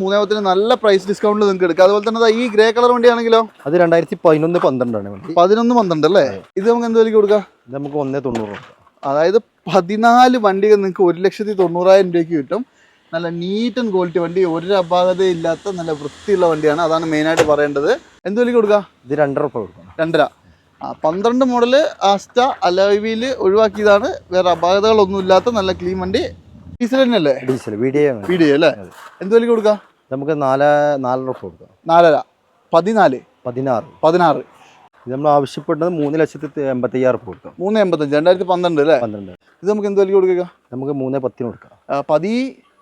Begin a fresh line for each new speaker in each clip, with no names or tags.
മൂന്നേ പത്തിന് നല്ല പ്രൈസ് ഡിസ്കൗണ്ടിൽ നിങ്ങൾക്ക് എടുക്കാം. അതുപോലെ തന്നെ ഈ ഗ്രേ കളർ വണ്ടിയാണെങ്കിലോ
അത് രണ്ടായിരത്തി പതിനൊന്ന് പന്ത്രണ്ടാണ്
പതിനൊന്ന് പന്ത്രണ്ട് അല്ലേ? ഇത് നമുക്ക് എന്ത് വിലയ്ക്ക് കൊടുക്കാം?
നമുക്ക് ഒന്നേ തൊണ്ണൂറ്
അതായത് പതിനാല് വണ്ടികൾ നിങ്ങൾക്ക് ഒരു ലക്ഷത്തി തൊണ്ണൂറായിരം രൂപയ്ക്ക് കിട്ടും. നല്ല നീറ്റ് ആൻഡ് ക്വാളിറ്റി വണ്ടി. ഒരു അപാകതയും ഇല്ലാത്ത നല്ല വൃത്തിയുള്ള വണ്ടിയാണ്. അതാണ് മെയിനായിട്ട് പറയേണ്ടത്. എന്ത് വിലയ്ക്ക് കൊടുക്കാം?
ഇത് രണ്ടര രൂപ കൊടുക്കണം
രണ്ടര. ആ പന്ത്രണ്ട് മോഡൽ ആസ്റ്റ അലവിയിൽ ഒഴിവാക്കിയതാണ്. വേറെ അപാകതകളൊന്നും ഇല്ലാത്ത നല്ല ക്ലീൻ വണ്ടി. ഡീസൽ തന്നെയല്ലേ?
ഡീസൽ വീഡിയോ
വീഡിയോ അല്ലേ. എന്ത് വിലക്ക് കൊടുക്കാം?
നമുക്ക് നാല് നാലര കൊടുക്കാം.
നാലര. പതിനാല്.
പതിനാറ്.
പതിനാറ്.
ഇത് നമ്മൾ ആവശ്യപ്പെട്ടത് മൂന്ന് ലക്ഷത്തി എൺപത്തി അയ്യായിരം കൊടുക്കാം.
മൂന്ന് എൺപത്തഞ്ച് രണ്ടായിരത്തി പന്ത്രണ്ട് അല്ലേ?
പന്ത്രണ്ട്.
ഇത് നമുക്ക് എന്ത് വിലക്ക് കൊടുക്കുക
നമുക്ക് മൂന്ന് പത്തിന് കൊടുക്കാം.
പതി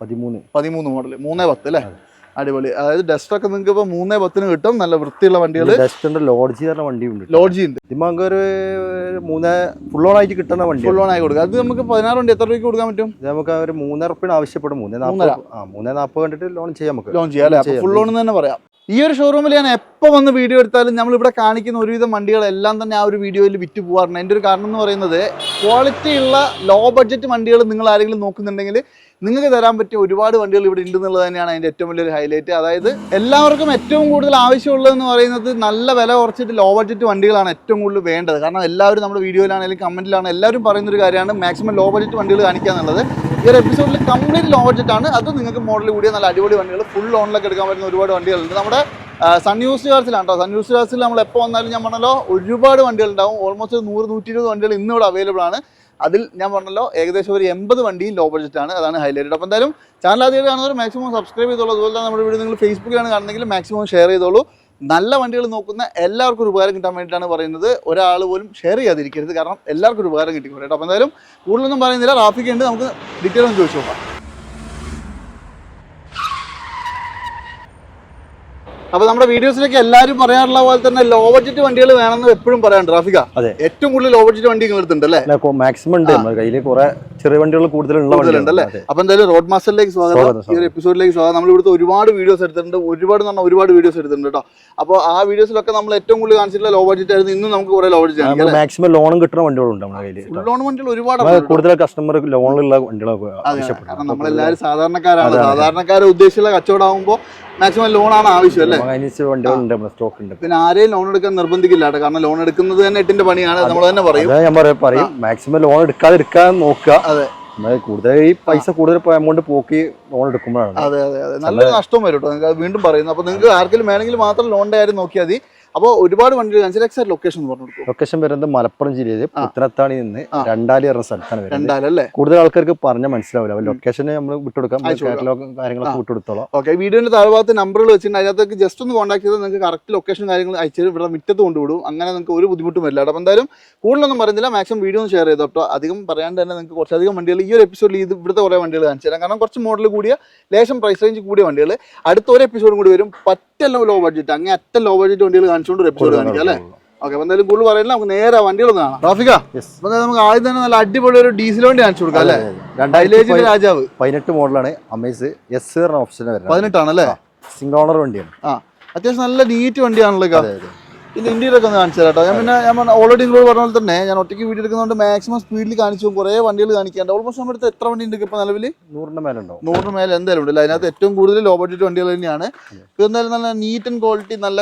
പതിമൂന്ന്.
പതിമൂന്ന് മോഡൽ മൂന്ന് പത്ത് അല്ലേ? അടിപൊളി. അതായത് ഡസ്റ്റ് ഒക്കെ നിങ്ങൾക്ക് ഇപ്പൊ മൂന്നേ പത്തിന് കിട്ടും. നല്ല വൃത്തിയുള്ള വണ്ടികൾ
ഡസ്റ്റിന്റെ ലോഡ്ജി പറഞ്ഞ വണ്ടി ഉണ്ട്
ലോഡ്ജി ഉണ്ട്.
നമുക്ക് ഒരു മൂന്ന് ഫുൾ ഓൺ ആയിട്ട് കിട്ടുന്ന വണ്ടി
ഫുൾ ഓൺ ആയി കൊടുക്കുക അത് നമുക്ക് പതിനാറ് വണ്ടി എത്ര രൂപയ്ക്ക് കൊടുക്കാൻ പറ്റും?
നമുക്ക് ഒരു മൂന്നര ഉറുപ്പിന് ആവശ്യപ്പെടും. മൂന്നേ നാൽപ്പത് ആ മൂന്ന് നാൽപ്പത് കണ്ടിട്ട് ലോൺ ചെയ്യാം നമുക്ക്.
ലോൺ ചെയ്യാം അല്ലേ? ഫുൾ ഓൺ തന്നെ പറയാം. ഈ ഒരു ഷോറൂമിൽ ഞാൻ എപ്പോൾ വന്ന് വീഡിയോ എടുത്താലും നമ്മൾ ഇവിടെ കാണിക്കുന്ന ഒരുവിധം വണ്ടികളെല്ലാം തന്നെ ആ ഒരു വീഡിയോയിൽ വിറ്റ് പോകാറുണ്ട് എന്റെ ഒരു കാരണം എന്ന് പറയുന്നത് ക്വാളിറ്റി ഉള്ള ലോ ബഡ്ജറ്റ് വണ്ടികൾ നിങ്ങൾ ആരെങ്കിലും നോക്കുന്നുണ്ടെങ്കിൽ നിങ്ങൾക്ക് തരാൻ പറ്റിയ ഒരുപാട് വണ്ടികൾ ഇവിടെ ഉണ്ടെന്നുള്ളത് തന്നെയാണ് അതിന്റെ ഏറ്റവും വലിയൊരു ഹൈലൈറ്റ് അതായത് എല്ലാവർക്കും ഏറ്റവും കൂടുതൽ ആവശ്യമുള്ളതെന്ന് പറയുന്നത് നല്ല വില കുറച്ചിട്ട് ലോ ബഡ്ജറ്റ് വണ്ടികളാണ് ഏറ്റവും കൂടുതൽ വേണ്ടത്. കാരണം എല്ലാവരും നമ്മുടെ വീഡിയോയിലാണെങ്കിലും കമന്റിലാണ് എല്ലാവരും പറയുന്ന ഒരു കാര്യമാണ് മാക്സിമം ലോ ബഡ്ജറ്റ് വണ്ടികൾ കാണിക്കുക എന്നുള്ളത്. ഈ ഒരു എപ്പിസോഡിൽ കംപ്ലീറ്റ് ലോ ബഡ്ജറ്റ് ആണ്. അത് നിങ്ങൾക്ക് മോഡൽ കൂടിയ നല്ല അടിപൊളി വണ്ടികൾ ഫുൾ ലോണിലൊക്കെ എടുക്കാൻ പറ്റുന്ന ഒരുപാട് വണ്ടികളുണ്ട്. നമ്മുടെ സൺ യൂസ് കാർസിലാണ് സൺ യൂസ് കാർസിൽ നമ്മൾ എപ്പോൾ വന്നാലും ഞാൻ പറഞ്ഞല്ലോ ഒരുപാട് വണ്ടികളുണ്ടാവും. ഓൾമോസ്റ്റ് നൂറ് നൂറ്റി ഇരുപത് വണ്ടികൾ ഇന്നിവിടെ അവൈലബിൾ ആണ്. അതിൽ ഞാൻ പറഞ്ഞല്ലോ ഏകദേശം ഒരു എൺപത് വണ്ടിയും ലോ ബഡ്ജറ്റ് ആണ്. അതാണ് ഹൈലൈറ്റഡ് അപ്പോൾ എന്തായാലും ചാനൽ ആദ്യമായിട്ട് കാണുന്നവർ മാക്സിമം സബ്സ്ക്രൈബ് ചെയ്തോളൂ. അതുപോലെ തന്നെ നമ്മുടെ വീഡിയോ നിങ്ങൾ ഫേസ്ബുക്കിലാണ് കാണുന്നെങ്കിൽ മാക്സിമം ഷെയർ ചെയ്തോളൂ. നല്ല വണ്ടികൾ നോക്കുന്ന എല്ലാവർക്കും ഉപകാരം കിട്ടാൻ വേണ്ടിയിട്ടാണ് പറയുന്നത്. ഒരാൾ പോലും ഷെയർ ചെയ്യാതിരിക്കരുത്. കാരണം എല്ലാവർക്കും ഒരു ഉപകാരം കിട്ടിക്കോട്ടെ അപ്പം അപ്പോൾ എന്തായാലും കൂടുതലൊന്നും പറയുന്നില്ല. റാഫിക്ക് ഉണ്ട്. നമുക്ക് ഡീറ്റെയിൽ ഒന്ന് ചോദിച്ചു നോക്കാം. അപ്പോൾ നമ്മുടെ വീഡിയോസിലൊക്കെ എല്ലാവരും പറയാറുള്ള പോലെ തന്നെ ലോ ബഡ്ജറ്റ് വണ്ടികൾ വേണമെന്ന് എപ്പോഴും പറയാണ്ട് റാഫിക.
അതെ.
ഏറ്റവും കൂടുതൽ ലോ ബഡ്ജറ്റ് വണ്ടി നിങ്ങൾ എടുത്തിട്ടുണ്ട് അല്ലേ?
മാക്സിമം ഉണ്ട്. കയ്യിൽ കുറെ ചെറിയ വണ്ടികൾ കൂടുതലുള്ള
കൂടുതലുണ്ട് അല്ലേ. അപ്പൊ എന്തായാലും റോഡ് മാസ്റ്ററിലേക്ക് സ്വാഗതം. ഈ ഒരു എപ്പിസോഡിലേക്ക് സ്വാഗതം. നമ്മൾ ഇവിടുത്തെ ഒരുപാട് വീഡിയോസ് എടുത്തിട്ടുണ്ട്. ഒരുപാട് എന്ന് പറഞ്ഞാൽ ഒരുപാട് വീഡിയോസ് എടുത്തിട്ടുണ്ട് കേട്ടോ അപ്പോൾ ആ വീഡിയോസിലൊക്കെ നമ്മൾ ഏറ്റവും കൂടുതൽ കാണിച്ചിട്ടുള്ള ലോ ബഡ്ജറ്റ് ആയിരുന്നു. ഇന്നും നമുക്ക് കുറെ ലോ ബഡ്ജറ്റ്
ആണ് മാക്സിമം ലോണും കിട്ടുന്ന വണ്ടികളുണ്ട് നമ്മുടെ കയ്യിൽ
ലോൺ വണ്ടികൾ ഒരുപാട്.
കൂടുതൽ കസ്റ്റമർ ലോണിലുള്ള വണ്ടികളൊക്കെ
നമ്മളെല്ലാവരും സാധാരണക്കാരാണ്. സാധാരണക്കാരെ ഉദ്ദേശിച്ചുള്ള കച്ചവടം ആകുമ്പോൾ മാക്സിമം ലോണാണ് ആവശ്യം അല്ലേ?
വണ്ടികളുണ്ട് സ്റ്റോക്ക് ഉണ്ട്
പിന്നെ ആരെയും ലോൺ എടുക്കാൻ നിർബന്ധിക്കില്ല കേട്ടോ. കാരണം ലോൺ എടുക്കുന്നത് തന്നെ എട്ടിന്റെ പണിയാണ് നമ്മൾ തന്നെ പറയും.
ഞാൻ പറയാം. മാക്സിമം ലോൺ എടുക്കാതിരിക്കാൻ നോക്കുക.
അതെ.
കൂടുതൽ ഈ പൈസ കൂടുതൽ എമൗണ്ട് പോക്കി ലോൺ എടുക്കുമ്പോഴാണ്.
അതെ അതെ അതെ. നല്ലൊരു നഷ്ടം വരും കേട്ടോ. വീണ്ടും പറയുന്നു. അപ്പൊ നിങ്ങൾക്ക് ആർക്കെങ്കിലും വേണമെങ്കിൽ മാത്രം ലോണിന്റെ കാര്യം നോക്കിയാൽ മതി. അപ്പോൾ ഒരുപാട് വണ്ടികൾ കാണിച്ചാൽ എക്സാക്ട് ലൊക്കേഷൻ പറഞ്ഞു കൊടുക്കും
ലൊക്കേഷൻ വരുന്നത് മലപ്പുറം ജില്ലയിൽ പുത്തനത്താണി നിന്ന്. രണ്ടാലി പറഞ്ഞ സ്ഥലത്താണ് വരുന്നത്.
അല്ലേ?
കൂടുതൽ ആൾക്കാർക്ക് പറഞ്ഞാൽ മനസ്സിലാവില്ല. അപ്പൊ ലൊക്കേഷൻ നമ്മൾ വിട്ടുകൊടുക്കാം. കാര്യങ്ങളൊക്കെ വിട്ടുകൊടുത്തോളാം.
ഓക്കെ വീഡിയോന്റെ താഴ്ഭാഗത്ത് നമ്പറുകൾ വെച്ചിട്ടുണ്ട്. അതിനകത്തേക്ക് ജസ്റ്റ് ഒന്ന് കോൺടാക്ട് ചെയ്താൽ നിങ്ങൾക്ക് കറക്റ്റ് ലൊക്കേഷൻ കാര്യങ്ങൾ അയച്ചു ഇവിടെ മുറ്റത്ത് കൊണ്ടുവിടും. അങ്ങനെ നിങ്ങൾക്ക് ഒരു ബുദ്ധിമുട്ടും വരില്ല അപ്പം എന്തായാലും കൂടുതലൊന്നും പറയുന്നില്ല. മാക്സിമം വീഡിയോ ഒന്ന് ഷെയർ ചെയ്തോ കേട്ടോ അധികം പറയാണ്ട് തന്നെ നിങ്ങൾക്ക് കുറച്ചധികം വണ്ടികൾ ഈ ഒരു എപ്പിസോഡിൽ ഇത് ഇവിടുത്തെ കുറേ വണ്ടികൾ കാണിച്ചു തരാം. കാരണം കുറച്ച് മോഡൽ കൂടിയ ലേശം പ്രൈസ് റേഞ്ച് കൂടിയ വണ്ടികൾ അടുത്ത ഒരു എപ്പിസോഡും കൂടി വരും. പറ്റല്ലോ ലോ ബഡ്ജറ്റ് അങ്ങനെ അറ്റ ലോ ബഡ്ജറ്റ് വണ്ടികൾ കാണിച്ചുകൊണ്ട് ഒരു എപ്പിസോഡ് കാണിക്കാം അല്ലേ? ഓക്കെ എന്തായാലും കൂടുതൽ പറയുന്നില്ല നമുക്ക് നേരെ വണ്ടികളൊന്നും കാണാം. ട്രാഫിക്കാ അപ്പൊ നമുക്ക് ആദ്യം തന്നെ നല്ല അടിപൊളി ഒരു ഡീസൽ വണ്ടി കാണിച്ചു കൊടുക്കാം അല്ലേ?
രണ്ടായിരത്തി
രാജാവ്.
പതിനെട്ട് മോഡലാണ് അമേസ് എസ് ഓപ്ഷൻ പതിനെട്ടാണ്
അല്ലേ?
സിംഗിൾ ഓണർ വണ്ടിയാണ്.
ആ അത്യാവശ്യം നല്ല നീറ്റ് വണ്ടിയാണല്ലോ ഇത് ഇന്ത്യയിലൊക്കെ ഒന്ന് കാണിച്ചു തരാം ഞാൻ പിന്നെ ഞാൻ ഓൾറെഡി നിങ്ങളോട് പറഞ്ഞ പോലെ തന്നെ ഞാൻ ഒറ്റയ്ക്ക് വീഡിയോ എടുക്കുന്നതുകൊണ്ട് മാക്സിമം സ്പീഡിൽ കാണിച്ചു കുറേ വണ്ടികൾ കാണിക്കാണ്ട് ഓൾമോസ്റ്റ് നമ്മുടെ അടുത്ത് എത്ര വണ്ടി ഉണ്ട് ഇപ്പോൾ നിലവിൽ
നൂറിന്റെ മേലെ ഉണ്ടോ
നൂറിന് മേലെ എന്തായാലും ഉണ്ടല്ലോ അതിനകത്ത് ഏറ്റവും കൂടുതൽ ലോ ബഡ്ജറ്റ് വണ്ടികൾ തന്നെയാണ്. എന്തായാലും നല്ല നീറ്റ് ആൻഡ് ക്വാളിറ്റി നല്ല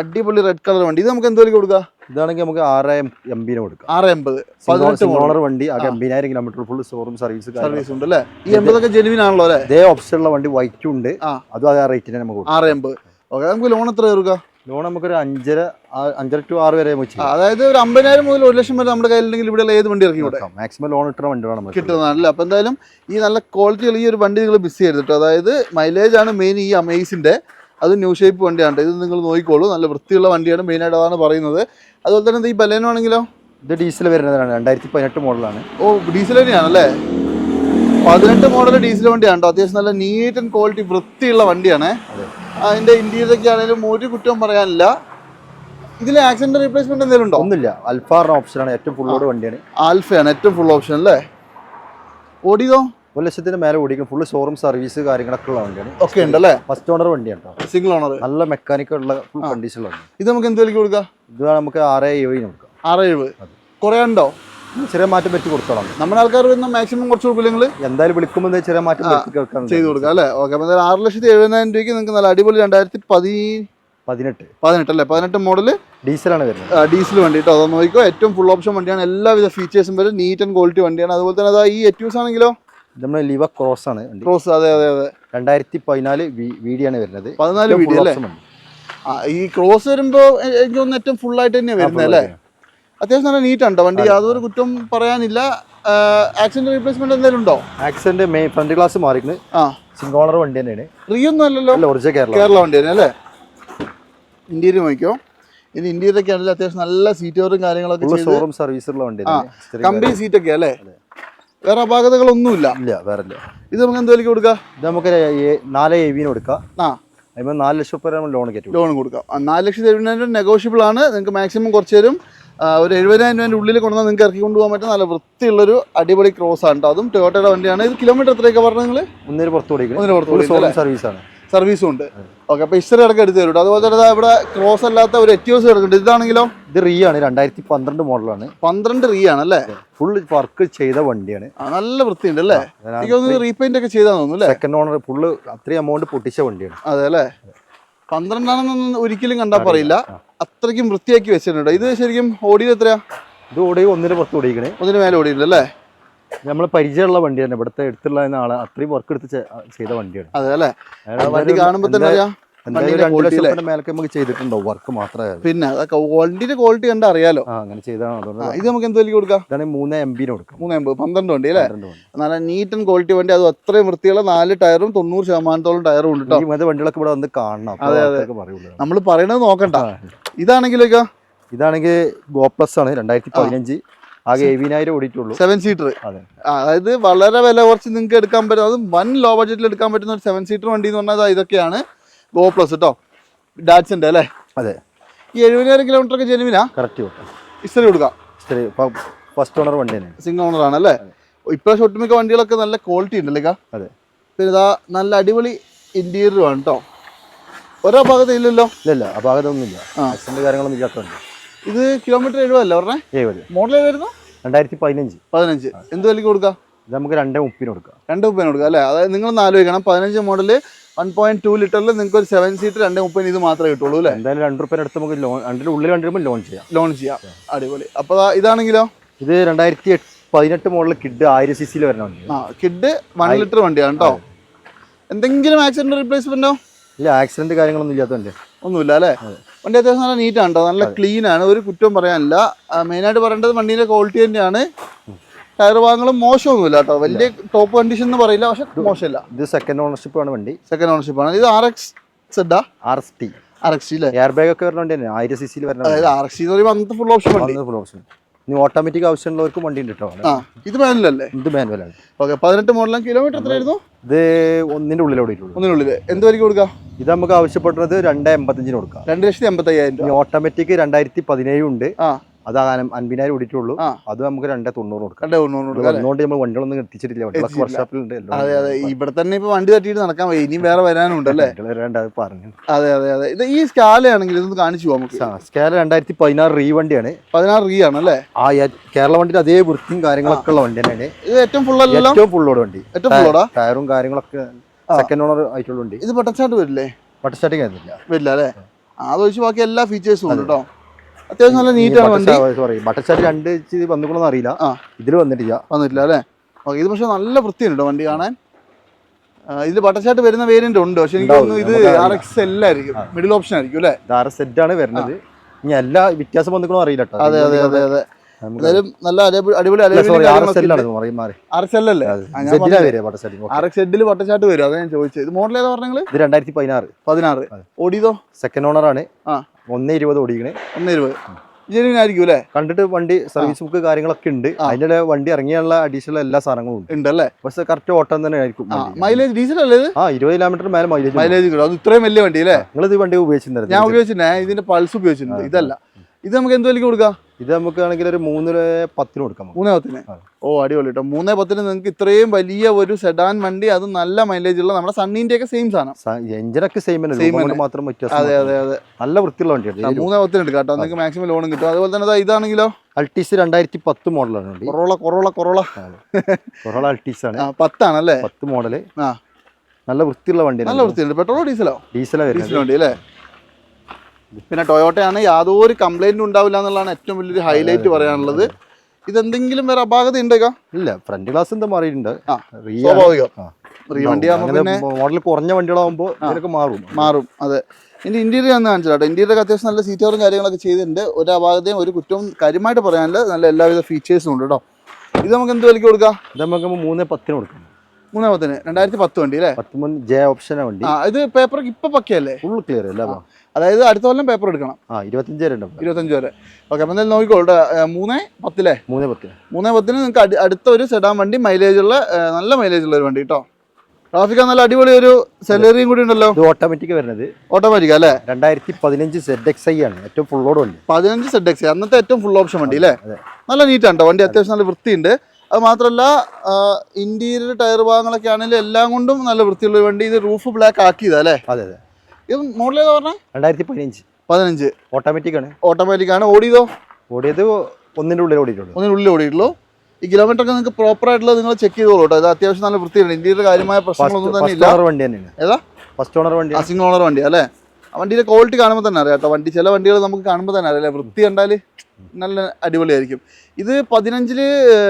അടിപൊളി റെഡ് കളർ വണ്ടി. ഇത് നമുക്ക് എന്തുവരെ കൊടുക്കാം?
ഇതാണെങ്കിൽ നമുക്ക് ആറ് എം ബിനെ കൊടുക്കാം.
ആറ് എൺപത്. പതിനെട്ട്
വണ്ടി ആകെ എൺപതിനായിരം kilometre full showroom service
service ഉണ്ട് അല്ലേ ഈ എൺപതൊക്കെ ജെനുവിൻ ആണല്ലോ അല്ലേ?
ഇതേ ഓപ്ഷൻ ഉള്ള വണ്ടി വൈറ്റും ഉണ്ട്. അതും അതേ റേറ്റിന് നമുക്ക്
ആറ് എൺപത്. ഓക്കെ നമുക്ക് ലോൺ എത്ര കൊടുക്കാം?
ലോൺ നമുക്കൊരു അഞ്ചര അഞ്ചര ടു ആറ് വരെ
അതായത് ഒരു അമ്പതിനായിരം മുതൽ ഒരു ലക്ഷം വരെ നമ്മുടെ കയ്യിലുണ്ടെങ്കിൽ ഇവിടെ ഏത് വണ്ടി ഇറക്കി
കൊടുക്കാം മാക്സിമം ലോൺ ഇട്ടുന്ന വണ്ടി വേണം
കിട്ടുന്നതാണ് അല്ലേ? അപ്പോൾ എന്തായാലും ഈ നല്ല ക്വാളിറ്റിയുള്ള ഈ ഒരു വണ്ടി നിങ്ങൾ മിസ് ചെയ്തിട്ടോ അതായത് മൈലേജ് ആണ് മെയിൻ ഈ അമേസിന്റെ അത് ന്യൂ ഷേപ്പ് വണ്ടിയാണ് ഇത് നിങ്ങൾ നോക്കിക്കോളൂ. നല്ല വൃത്തിയുള്ള വണ്ടിയാണ് മെയിനായിട്ട് അതാണ് പറയുന്നത്. അതുപോലെ തന്നെ ഈ ബലേനോ ആണെങ്കിലോ?
ഇത് ഡീസൽ വരുന്നതാണ്. രണ്ടായിരത്തി പതിനെട്ട് മോഡലാണ്.
ഓ ഡീസൽ തന്നെയാണ് അല്ലേ പതിനെട്ട് മോഡൽ ഡീസൽ വണ്ടിയാണ് കേട്ടോ അത്യാവശ്യം നല്ല നീറ്റ് ആൻഡ് ക്വാളിറ്റി വൃത്തിയുള്ള വണ്ടിയാണ്. അതിന്റെ ഇന്ത്യയിലൊക്കെ ആണെങ്കിലും ഒരു കുറ്റവും പറയാനില്ല. ഇതിൽ ആക്സിഡന്റ് റീപ്ലേസ്മെന്റ് എന്തെങ്കിലും ഉണ്ടോ?
ഒന്നുമില്ല. അൽഫാറിന്റെ ഓപ്ഷനാണ് ഏറ്റവും ഫുൾ ഓഡ് വണ്ടിയാണ്.
ആൽഫയാണ് ഏറ്റവും ഫുൾ ഓപ്ഷൻ അല്ലേ? ഓടിയതോ?
ഒരു ലക്ഷത്തിന് മേലെ ഓടിക്കും. ഫുൾ ഷോറൂം സർവീസ് കാര്യങ്ങളൊക്കെ ഉള്ള വണ്ടിയാണ്.
ഒക്കെ ഉണ്ടല്ലേ?
ഫസ്റ്റ് ഓണർ വണ്ടിയാണ് കേട്ടോ
സിംഗിൾ ഓണർ
നല്ല മെക്കാനിക് ഉള്ള ഫുൾ കണ്ടീഷനുള്ള വണ്ടി
ഇത് നമുക്ക് എന്ത് വിലയ്ക്ക് കൊടുക്കാം?
ഇത് നമുക്ക് ആറ് ഏഴ് കൊടുക്കാം.
ആറ്
അതെ.
കുറേ ഉണ്ടോ?
ചെറിയ മാറ്റം പറ്റി കൊടുക്കണം
നമ്മുടെ ആൾക്കാർ വരുന്ന മാക്സിമം കുറച്ച് കൊടുക്കില്ല നിങ്ങൾ
എന്തായാലും വിളിക്കുമ്പോൾ ചെറിയ മാറ്റം
ചെയ്ത് കൊടുക്കാം അല്ലേ? ഓക്കെ അപ്പോൾ ആറ് ലക്ഷത്തി എഴുപതിനായിരം രൂപയ്ക്ക് നിങ്ങൾക്ക് നല്ല അടിപൊളി രണ്ടായിരത്തി പതി
പതിനെട്ട്.
പതിനെട്ട് അല്ലേ? പതിനെട്ട് മോഡൽ
ഡീസലാണ് വരുന്നത്.
ഡീസൽ വണ്ടി കേട്ടോ അതൊന്ന് നോക്കിക്കോ ഏറ്റവും ഫുൾ ഓപ്ഷൻ വണ്ടിയാണ്. എല്ലാവിധ ഫീച്ചേഴ്സും വരും. നീറ്റ് ആൻഡ് ക്വാളിറ്റി വണ്ടിയാണ്. അതുപോലെ തന്നെ അതാ ഈ എറ്റ്യൂസ് ആണെങ്കിലോ?
നമ്മുടെ ലിവ ക്രോസ് ആണ്
ക്രോസ് അതെ അതെ അതെ.
രണ്ടായിരത്തി പതിനാല് വീഡിയാണ് വരുന്നത്.
പതിനാല് വീഡിയോ അല്ലേ? ഈ ക്രോസ് വരുമ്പോ എ- എനിക്ക് തോന്നുന്നു ഏറ്റവും ഫുൾ ആയിട്ട് തന്നെയാണ് വരുന്നത് അല്ലേ? അത്യാവശ്യം നല്ല നീറ്റ് ഉണ്ടോ വണ്ടി? യാതൊരു കുറ്റം പറയാനില്ല. ആക്സിഡന്റ് റീപ്ലേസ്മെന്റ് എന്തെങ്കിലും ഉണ്ടോ?
ആക്സിഡന്റ് മെയിൻ ഫ്രണ്ട് ഗ്ലാസ് മാറിക്കുന്നത്
ആ.
സിംഗോളർ വണ്ടി തന്നെയാണ്.
റീയൊന്നും അല്ലല്ലോ.
അല്ല ഒറിജിനൽ കേരള
കേരള വണ്ടി തന്നെ അല്ലേ? ഇന്ത്യയിൽ നോക്കിയോ ഇത് ഇന്ത്യയിലൊക്കെ ആണെങ്കിൽ അത്യാവശ്യം നല്ല സീറ്റോറും കാര്യങ്ങളൊക്കെ
ഷോറൂം സർവീസുള്ള വണ്ടി.
കമ്പനി സീറ്റൊക്കെ അല്ലേ? വേറെ അപാകതകളൊന്നുമില്ല.
ഇല്ല വേറെ ഇല്ല.
ഇത് നമുക്ക് എന്ത് വിലക്ക് കൊടുക്കാം?
ഇത് നമുക്ക് നാല് എ വിന് കൊടുക്കാം.
ആ.
അതിപ്പോൾ നാല് ലക്ഷം രൂപ നമ്മൾ ലോൺ കയറ്റും
ലോൺ കൊടുക്കാം. നാല് ലക്ഷത്തി എഴുപതിനായിരം നെഗോഷ്യബിൾ ആണ്. നിങ്ങൾക്ക് മാക്സിമം കുറച്ച് തരും. ഒരു എഴുപതിനായിരം രൂപേന്റെ ഉള്ളിൽ കൊണ്ടുവന്നാൽ നിങ്ങൾക്ക് ഇറക്കി കൊണ്ടുപോകാൻ പറ്റുന്ന നല്ല വൃത്തിയുള്ളൊരു അടിപൊളി ക്രോസ് ആണ് കേട്ടോ അതും ടൊയോട്ടയുടെ വണ്ടിയാണ്. ഇത് കിലോമീറ്റർ എത്രയൊക്കെ പറഞ്ഞത് നിങ്ങൾ
ഒന്നിന് പുറത്ത്
ഒന്നിന് പുറത്ത് കൊടുക്കും
സർവീസ് ആണ്.
സർവീസും ഉണ്ട്. ഓക്കെ അപ്പൊ ഇസ്റ്റർ ഇടയ്ക്ക് എടുത്ത് തരും അതുപോലെ തന്നെ ഇവിടെ ക്രോസ് അല്ലാത്ത ഒരു എറ്റിയോസ് കിടക്കുന്നുണ്ട്. ഇതാണെങ്കിലോ?
ഇത് റീ ആണ്. രണ്ടായിരത്തി പന്ത്രണ്ട് മോഡലാണ്.
പന്ത്രണ്ട് റീ ആണ് അല്ലേ?
ഫുൾ വർക്ക് ചെയ്ത വണ്ടിയാണ്.
നല്ല വൃത്തിയുണ്ട് അല്ലേ? എനിക്ക് റീപെയിന്റ് ഒക്കെ ചെയ്താൽ തോന്നുന്നു അല്ലേ?
സെക്കൻഡ് ഓണർ ഫുള്ള് അത്രയും എമൗണ്ട് പൊട്ടിച്ച വണ്ടിയാണ്.
അതെ അല്ലേ? പന്ത്രണ്ടാണെന്ന് ഒരിക്കലും കണ്ടാൽ പറയില്ല. അത്രയ്ക്കും വൃത്തിയാക്കി വെച്ചിട്ടുണ്ട് ഇത് ശരിക്കും ഓടിയത് എത്രയാ?
ഇത് ഓടി ഒന്നിന് പുറത്ത് ഓടിക്കണേ
ഒന്നിന് മേലെ ഓടിയില്ല അല്ലേ?
നമ്മൾ പരിചയമുള്ള വണ്ടി തന്നെ. ഇവിടുത്തെ എടുത്തുള്ള ആളെ അത്രയും വർക്ക് എടുത്ത് ചെയ്ത വണ്ടിയാണ്.
അതെ അല്ലേ? വണ്ടി കാണുമ്പോൾ തന്നെ
മേലൊക്കെ നമുക്ക് ചെയ്തിട്ടുണ്ടോ വർക്ക് മാത്രമേ
പിന്നെ വണ്ടിന്റെ വണ്ടിയുടെ ക്വാളിറ്റി കണ്ട അറിയാലോ.
അങ്ങനെ ചെയ്താണ് അതുകൊണ്ട്
ഇത് നമുക്ക് എന്ത് വിലക്ക് കൊടുക്കാം?
ഇതാണ് മൂന്ന് എം ബിന് കൊടുക്കാം.
മൂന്ന് എൺപത് പന്ത്രണ്ട് വണ്ടി അല്ലേ. നല്ല നീറ്റ് ആൻഡ് ക്വാളിറ്റി വണ്ടി. അത് അത്രയും വൃത്തിയുള്ള നാല് ടയറും തൊണ്ണൂറ് ശതമാനത്തോളം ടയറും ഉണ്ട് കേട്ടോ
ഈ ഇങ്ങനത്തെ വണ്ടികളൊക്കെ ഇവിടെ വന്ന് കാണണം.
അതെ, അതെ. നമ്മൾ പറയണത് നോക്കണ്ട. ഇതാണെങ്കിലൊക്കെ?
ഇതാണെങ്കിൽ ഗോപ്ലസ് ആണ് രണ്ടായിരത്തി പതിനഞ്ച്. ആകെ എഴുപതിനായിരം ഓടിയിട്ടുള്ളൂ.
സെവൻ സീറ്റർ
അതെ.
അതായത് വളരെ വില കുറച്ച് നിങ്ങൾക്ക് എടുക്കാൻ പറ്റും. അത് വൺ ലോ ബഡ്ജറ്റിൽ എടുക്കാൻ പറ്റുന്ന ഒരു സെവൻ സീറ്റർ വണ്ടി എന്ന് പറഞ്ഞാൽ ഇതൊക്കെയാണ്. ഗോ പ്ലസ് കേട്ടോ ഡാറ്റ്സിന്റെ അല്ലേ?
അതെ.
ഈ എഴുപതിനായിരം കിലോമീറ്റർ ഒക്കെ ജനുവിനാ
കറക്റ്റ് കൊടുക്കാം
ഇസ്റ്ററി കൊടുക്കാം.
ശരി ഫസ്റ്റ് ഓണർ വണ്ടി തന്നെ.
സിംഗിൾ ഓണർ ആണ് അല്ലേ? ഇപ്പോഴത്തെ ഒട്ടുമിക്ക വണ്ടികളൊക്കെ നല്ല ക്വാളിറ്റി ഉണ്ടല്ലേ
അതെ.
പിന്നെ ഇതാ നല്ല അടിപൊളി ഇന്റീരിയർ ആണ് കേട്ടോ ഒരാ ഭാഗത്ത് ഇല്ലല്ലോ?
ഇല്ല
ആ.
ആക്സിഡന്റ് കാര്യങ്ങളൊന്നും ഇല്ലാത്ത വണ്ടി
ഇത് കിലോമീറ്റർ എഴുപതല്ല പറഞ്ഞേ?
എഴുപത്.
മോഡൽ ഏതായിരുന്നു?
രണ്ടായിരത്തി പതിനഞ്ച്.
പതിനഞ്ച്. എന്ത് വിലക്ക് കൊടുക്കാം?
ഇത് നമുക്ക് രണ്ടേ മുപ്പിന് കൊടുക്കാം.
രണ്ട് മുപ്പതിന് കൊടുക്കാം അല്ലേ? അതായത് നിങ്ങൾ ആലോചിക്കണം പതിനഞ്ച് മോഡൽ വൺ പോയിന്റ് ടു ലിറ്ററിൽ നിങ്ങൾക്ക് ഒരു സെവൻ സീറ്റ് രണ്ട് മുപ്പതിന് ഇത് മാത്രമേ കിട്ടുള്ളൂ അല്ലേ?
എന്തായാലും രണ്ട് റുപ്യ അടുത്ത് നമുക്ക് ലോൺ രണ്ടിന്റെ ഉള്ളിൽ കണ്ടിരുമ്പോൾ ലോൺ ചെയ്യാം.
ലോൺ ചെയ്യാം. അടിപൊളി. അപ്പോൾ ഇതാണെങ്കിലോ?
ഇത് രണ്ടായിരത്തി പതിനെട്ട് മോഡൽ കിഡ് ആയിരം സി സിയിൽ വരുന്ന വണ്ടി
ആ കിഡ് വൺ ലിറ്റർ വണ്ടിയാണ് കേട്ടോ എന്തെങ്കിലും ആക്സിഡന്റ് റീപ്ലേസ്മെന്റോ
ഇല്ല ആക്സിഡന്റ് കാര്യങ്ങളൊന്നും ഇല്ലാത്തതല്ലേ
ഒന്നുമില്ല അല്ലേ? വണ്ടി അത്യാവശ്യം നല്ല നീറ്റ് ആണ് കേട്ടോ നല്ല ക്ലീൻ ആണ്. ഒരു കുറ്റവും പറയാനില്ല. മെയിനായിട്ട് പറയേണ്ടത് വണ്ടീന്റെ ക്വാളിറ്റി തന്നെയാണ്. ടയർ ഭാഗങ്ങളും മോശമൊന്നുമില്ല കേട്ടോ വലിയ ടോപ്പ് കണ്ടീഷൻ എന്ന് പറയില്ല. പക്ഷെ മോശമില്ല.
ഇത് സെക്കൻഡ് ഓണർഷിപ്പ് ആണ് വണ്ടി.
സെക്കൻഡ് ഓണർഷിപ്പ് ആണ്. ഇത് R X സെഡാ
R S T
R X അല്ലേ
എയർ ബാഗ് ഒക്കെ വരുന്ന വണ്ടി തന്നെ ആയിരം സി സിയിൽ വരുന്ന
അതായത് ആർ എക്സ് ടി എന്ന് പറയുമ്പോൾ അന്നത്തെ ഫുൾ ഓപ്ഷൻ
ഫുൾ ഓപ്ഷൻ. ഇനി ഓട്ടോമാറ്റിക് ആവശ്യമുള്ളവർക്ക് വണ്ടി ഉണ്ട് കേട്ടോ
ആ ഇത് മാനുവലല്ലേ
ഇത് മാനുവലാണ്
ഓക്കെ പതിനെട്ട് മോഡലും കിലോമീറ്റർ എത്രയായിരുന്നു?
ഇത് ഒന്നിന്റെ ഉള്ളിൽ ഓടിയിട്ടുള്ളൂ.
ഒന്നിനുള്ളിൽ എന്ത് വരെയ്ക്ക് കൊടുക്കാം?
ഇത് നമുക്ക് ആവശ്യപ്പെടുന്നത് രണ്ട് എൺപത്തഞ്ചിന് കൊടുക്കാം.
രണ്ട് ലക്ഷത്തി എൺപത്തി അയ്യായിരം
ഇനി
രൂപ.
ഓട്ടോമാറ്റിക് രണ്ടായിരത്തി പതിനേഴ് ഉണ്ട്.
ആ.
അത് അൻപതിനായിരം ഓടിയിട്ടുള്ളൂ. അത് നമുക്ക് രണ്ടേ തൊണ്ണൂറ് കൊടുക്കാം? അതുകൊണ്ട് നമ്മൾ വണ്ടികളൊന്നും എത്തിച്ചിട്ടില്ല. വണ്ടികളൊക്കെ
അതെ അതെ. ഇവിടെ തന്നെ ഇപ്പൊ വണ്ടി തട്ടിയിട്ട് നടക്കാൻ വയ്യ. ഇനിയും വേറെ വരാനുണ്ട് അല്ലേ?
പറഞ്ഞു.
അതെ അതെ അതെ. ഇത് ഈ സ്കാലയാണെങ്കിൽ ഇതൊന്ന് കാണിച്ചു നമുക്ക്.
സ്കാല രണ്ടായിരത്തി പതിനാറ് റീ വണ്ടിയാണ്.
പതിനാറ് റീ ആണ് അല്ലേ?
ആ കേരള വണ്ടിയുടെ അതേ വൃത്തിയും കാര്യങ്ങളൊക്കെ ഉള്ള വണ്ടി തന്നെയാണ്
ഇത് ഏറ്റവും ഫുൾ അല്ലല്ലോ
ഏറ്റവും ഫുള്ളോട് വണ്ടി.
ഏറ്റവും ഫുള്ളോടാ
ടയറും കാര്യങ്ങളൊക്കെ സെക്കൻഡ് ഓണർ ആയിട്ടുള്ള വണ്ടി.
ഇത് പട്ടച്ചാട്ട് വരില്ലേ?
പട്ട് സ്റ്റാർട്ടിങ്
വരില്ല അല്ലേ? അത് ഒഴിച്ച് ബാക്കി എല്ലാ ഫീച്ചേഴ്സും ഉണ്ട് കേട്ടോ അത്യാവശ്യം നല്ല നീറ്റ് ആണ് വണ്ടി.
സോറി ബട്ടർസ്റ്റാർട്ട് രണ്ട് വന്നിക്കണമെന്ന് അറിയില്ല.
ആ.
ഇതിൽ വന്നിട്ടില്ല.
വന്നിട്ടില്ല അല്ലേ? ഓക്കെ ഇത് പക്ഷെ നല്ല വൃത്തിയുണ്ട് വണ്ടി കാണാൻ. ഇതിൽ ബട്ടർച്ചാട്ട് വരുന്ന വേരിയന്റ് ഉണ്ട്. പക്ഷെ എനിക്ക് തോന്നുന്നു ഇത്. ആർ എക്സ് എൽ ആയിരിക്കും. മിഡിൽ ഓപ്ഷൻ ആയിരിക്കും അല്ലേ?
ആർ സെറ്റ് ആണ് വരുന്നത്. ഇനി എല്ലാ വ്യത്യാസം വന്നിക്കണോ അറിയില്ല
അതെ അതെ അതെ അതെ. എന്തായാലും നല്ല അടിപൊളി
എസ്
എഡിൽ വരും. അതാ ഞാൻ ചോദിച്ചത്. ഇത് മോഡൽ ഏതാ പറഞ്ഞത്
ഇത് രണ്ടായിരത്തി പതിനാറ്.
പതിനാറ്. ഓടിയതോ?
സെക്കൻഡ് ഓണർ ആണ്.
ആ.
ഒന്ന് ഇരുപത് ഓടിക്കണേ.
ഒന്ന് ഇരുപത് അല്ലേ
കണ്ടിട്ട് വണ്ടി സർവീസ് ബുക്ക് കാര്യങ്ങളൊക്കെ ഉണ്ട്. അതിന്റെ വണ്ടി ഇറങ്ങിയുള്ള അഡീഷണൽ എല്ലാ സാധനങ്ങളും ഉണ്ട്.
അല്ലേ
പക്ഷെ കറക്റ്റ് ഓട്ടം തന്നെ ആയിരിക്കും
മൈലേജ് ഡീസൽ അല്ലേ
ആ ഇരുപത് കിലോമീറ്റർ മേലെ മൈലേജ്
മൈലേജ് കിട്ടും. അത് ഇത്രയും വലിയ വണ്ടി അല്ലേ?
നിങ്ങൾ ഇത് വണ്ടി
ഞാൻ
ഉപയോഗിച്ചിട്ടുണ്ടായിരുന്നു.
ഉപയോഗിച്ചിട്ടുണ്ട് ഞാൻ ഇതിന്റെ പൾസ് ഉപയോഗിച്ചിട്ടുണ്ട്. ഇതല്ല. ഇത് നമുക്ക് എന്ത് വിലക്ക് കൊടുക്കാം?
ഇത് നമുക്ക് ആണെങ്കിൽ ഒരു മൂന്ന് പത്തിന് കൊടുക്കാം.
മൂന്നേ പത്തിന്? ഓ അടിപൊളി കേട്ടോ മൂന്നേ പത്തിന് നിങ്ങൾക്ക് ഇത്രയും വലിയ ഒരു സെഡാൻ വണ്ടി അത് നല്ല മൈലേജ് ഉള്ള നമ്മുടെ സണ്ണിന്റെ ഒക്കെ സെയിം സാധനം.
എഞ്ചിനൊക്കെ സെയിം. മാത്രം
അതെ അതെ അതെ.
നല്ല വൃത്തിയുള്ള വണ്ടിയാണ്.
മൂന്നേ പത്തിന് എടുക്കാം കേട്ടോ നിങ്ങൾക്ക് മാക്സിമം ലോണും കിട്ടും. അതുപോലെ തന്നെ ഇതാണെങ്കിലോ?
അൾട്ടീസ് രണ്ടായിരത്തി പത്ത് മോഡലാണ് വണ്ടി.
Corolla Corolla Corolla.
Corolla Altis ആണ്.
പത്താണ് അല്ലേ
പത്ത് മോഡൽ.
ആ.
നല്ല വൃത്തിയുള്ള വണ്ടി
നല്ല വൃത്തിയുണ്ട്. പെട്രോളോ ഡീസലോ?
ഡീസലാണ്
ഡീസൽ വണ്ടി അല്ലേ? പിന്നെ ടൊയോട്ടയാണ് യാതൊരു കംപ്ലൈന്റും ഉണ്ടാവില്ല എന്നുള്ളതാണ് ഏറ്റവും വലിയൊരു ഹൈലൈറ്റ് പറയാനുള്ളത്. ഇതെന്തെങ്കിലും വേറെ അപാകത ഉണ്ടേക്കാ
ഇല്ല ഫ്രണ്ട് ഗ്ലാസ് എന്താ മാറിയിട്ടുണ്ട്.
സ്വാഭാവികം.
മോഡൽ കുറഞ്ഞ വണ്ടികളാകുമ്പോൾ മാറും.
മാറും അതെ. ഇനി ഇന്റീരിയർ ഒന്ന് കാണിച്ചിട്ടോ ഇന്റീരിയർ അത്യാവശ്യം നല്ല സീറ്ററും കാര്യങ്ങളൊക്കെ ചെയ്തിട്ടുണ്ട്. ഒരു അപാകതയും ഒരു കുറ്റവും കാര്യമായിട്ട് പറയാനില്ല. നല്ല എല്ലാവിധ ഫീച്ചേഴ്സും ഉണ്ട് കേട്ടോ. ഇത് നമുക്ക് എന്ത് വിലക്ക് കൊടുക്കാം?
ഇത് നമുക്ക് മൂന്ന് പത്തിന് കൊടുക്കാം.
മൂന്നേ പത്തിന്. രണ്ടായിരത്തി പത്ത് വണ്ടി അല്ലേ?
പത്ത് ജെ ഓപ്ഷൻ വണ്ടി.
ഇത് പേപ്പർ ഇപ്പൊ പക്കയല്ലേ?
ഫുൾ ക്ലിയർ അല്ല?
അതായത് അടുത്ത കൊല്ലം പേപ്പർ എടുക്കണം.
ആ ഇരുപത്തഞ്ച് വരെ
ഇരുപത്തഞ്ച് വരെ. ഓക്കെ അപ്പം എന്തായാലും നോക്കിക്കോട്ടെ മൂന്നേ പത്തിലേ?
മൂന്ന് പത്തിന്
മൂന്നേ പത്തിന് നിങ്ങൾക്ക് അടുത്ത ഒരു സെഡാൻ വണ്ടി മൈലേജ് ഉള്ള നല്ല മൈലേജ് ഉള്ള ഒരു വണ്ടി കേട്ടോ ട്രാഫിക് നല്ല അടിപൊളി ഒരു സെലറിയും കൂടി ഉണ്ടല്ലോ.
ഇത് ഓട്ടോമാറ്റിക് വരുന്നത്.
ഓട്ടോമാറ്റിക് അല്ലേ?
രണ്ടായിരത്തി പതിനഞ്ച് സെഡ് എക്സ് ഐ ആണ്. ഏറ്റവും ഫുൾ ലോഡ് വണ്ടി.
പതിനഞ്ച് സെഡ് എക്സ് ഐ അന്നത്തെ ഏറ്റവും ഫുൾ ഓപ്ഷൻ വണ്ടി അല്ലേ? നല്ല നീറ്റ് ആണ് വണ്ടി അത്യാവശ്യം നല്ല വൃത്തിയുണ്ട്. അത് മാത്രമല്ല ഇന്റീരിയർ ടയർ ഭാഗങ്ങളൊക്കെ ആണെങ്കിലും എല്ലാം കൊണ്ടും നല്ല വൃത്തിയുള്ള ഒരു വണ്ടി. ഇത് റൂഫ് ബ്ലാക്ക് ആക്കിയതാ അല്ലേ?
അതെ അതെ.
ഇത് മോഡൽ ഏതാ പറഞ്ഞത്
രണ്ടായിരത്തി പതിനഞ്ച്.
പതിനഞ്ച്
ഓട്ടോമാറ്റിക് ആണ്.
ഓട്ടോമാറ്റിക് ആണ്. ഓടിയതോ?
ഓടിയത് ഒന്നിന്റെ ഉള്ളിൽ ഓടിയിട്ടുള്ളൂ.
ഒന്നിനുള്ളിൽ ഓടിയിട്ടുള്ളൂ. ഈ കിലോമീറ്റർ ഒക്കെ നിങ്ങൾക്ക് പ്രോപ്പർ ആയിട്ടുള്ളത് നിങ്ങൾ ചെക്ക് ചെയ്തോളൂ കേട്ടോ. ഇത് അത്യാവശ്യം നല്ല വൃത്തിയാണ് ഇന്റീരിയർ കാര്യമായ പ്രശ്നങ്ങളൊന്നും തന്നെ
ഫസ്റ്റ്
ഇല്ല.
ഓണർ വണ്ടി തന്നെയാണ്.
ഏതാ?
ഫസ്റ്റ് ഓണർ വണ്ടി.
സിംഗിൾ ഓണർ വണ്ടി അല്ലേ? ആ വണ്ടിയുടെ ക്വാളിറ്റി കാണുമ്പോൾ തന്നെ അറിയാം കേട്ടോ. വണ്ടി ചില വണ്ടികൾ നമുക്ക് കാണുമ്പോൾ തന്നെ അറിയാം അല്ലേ? വൃത്തി കണ്ടാൽ നല്ല അടിപൊളിയായിരിക്കും. ഇത് പതിനഞ്ചിൽ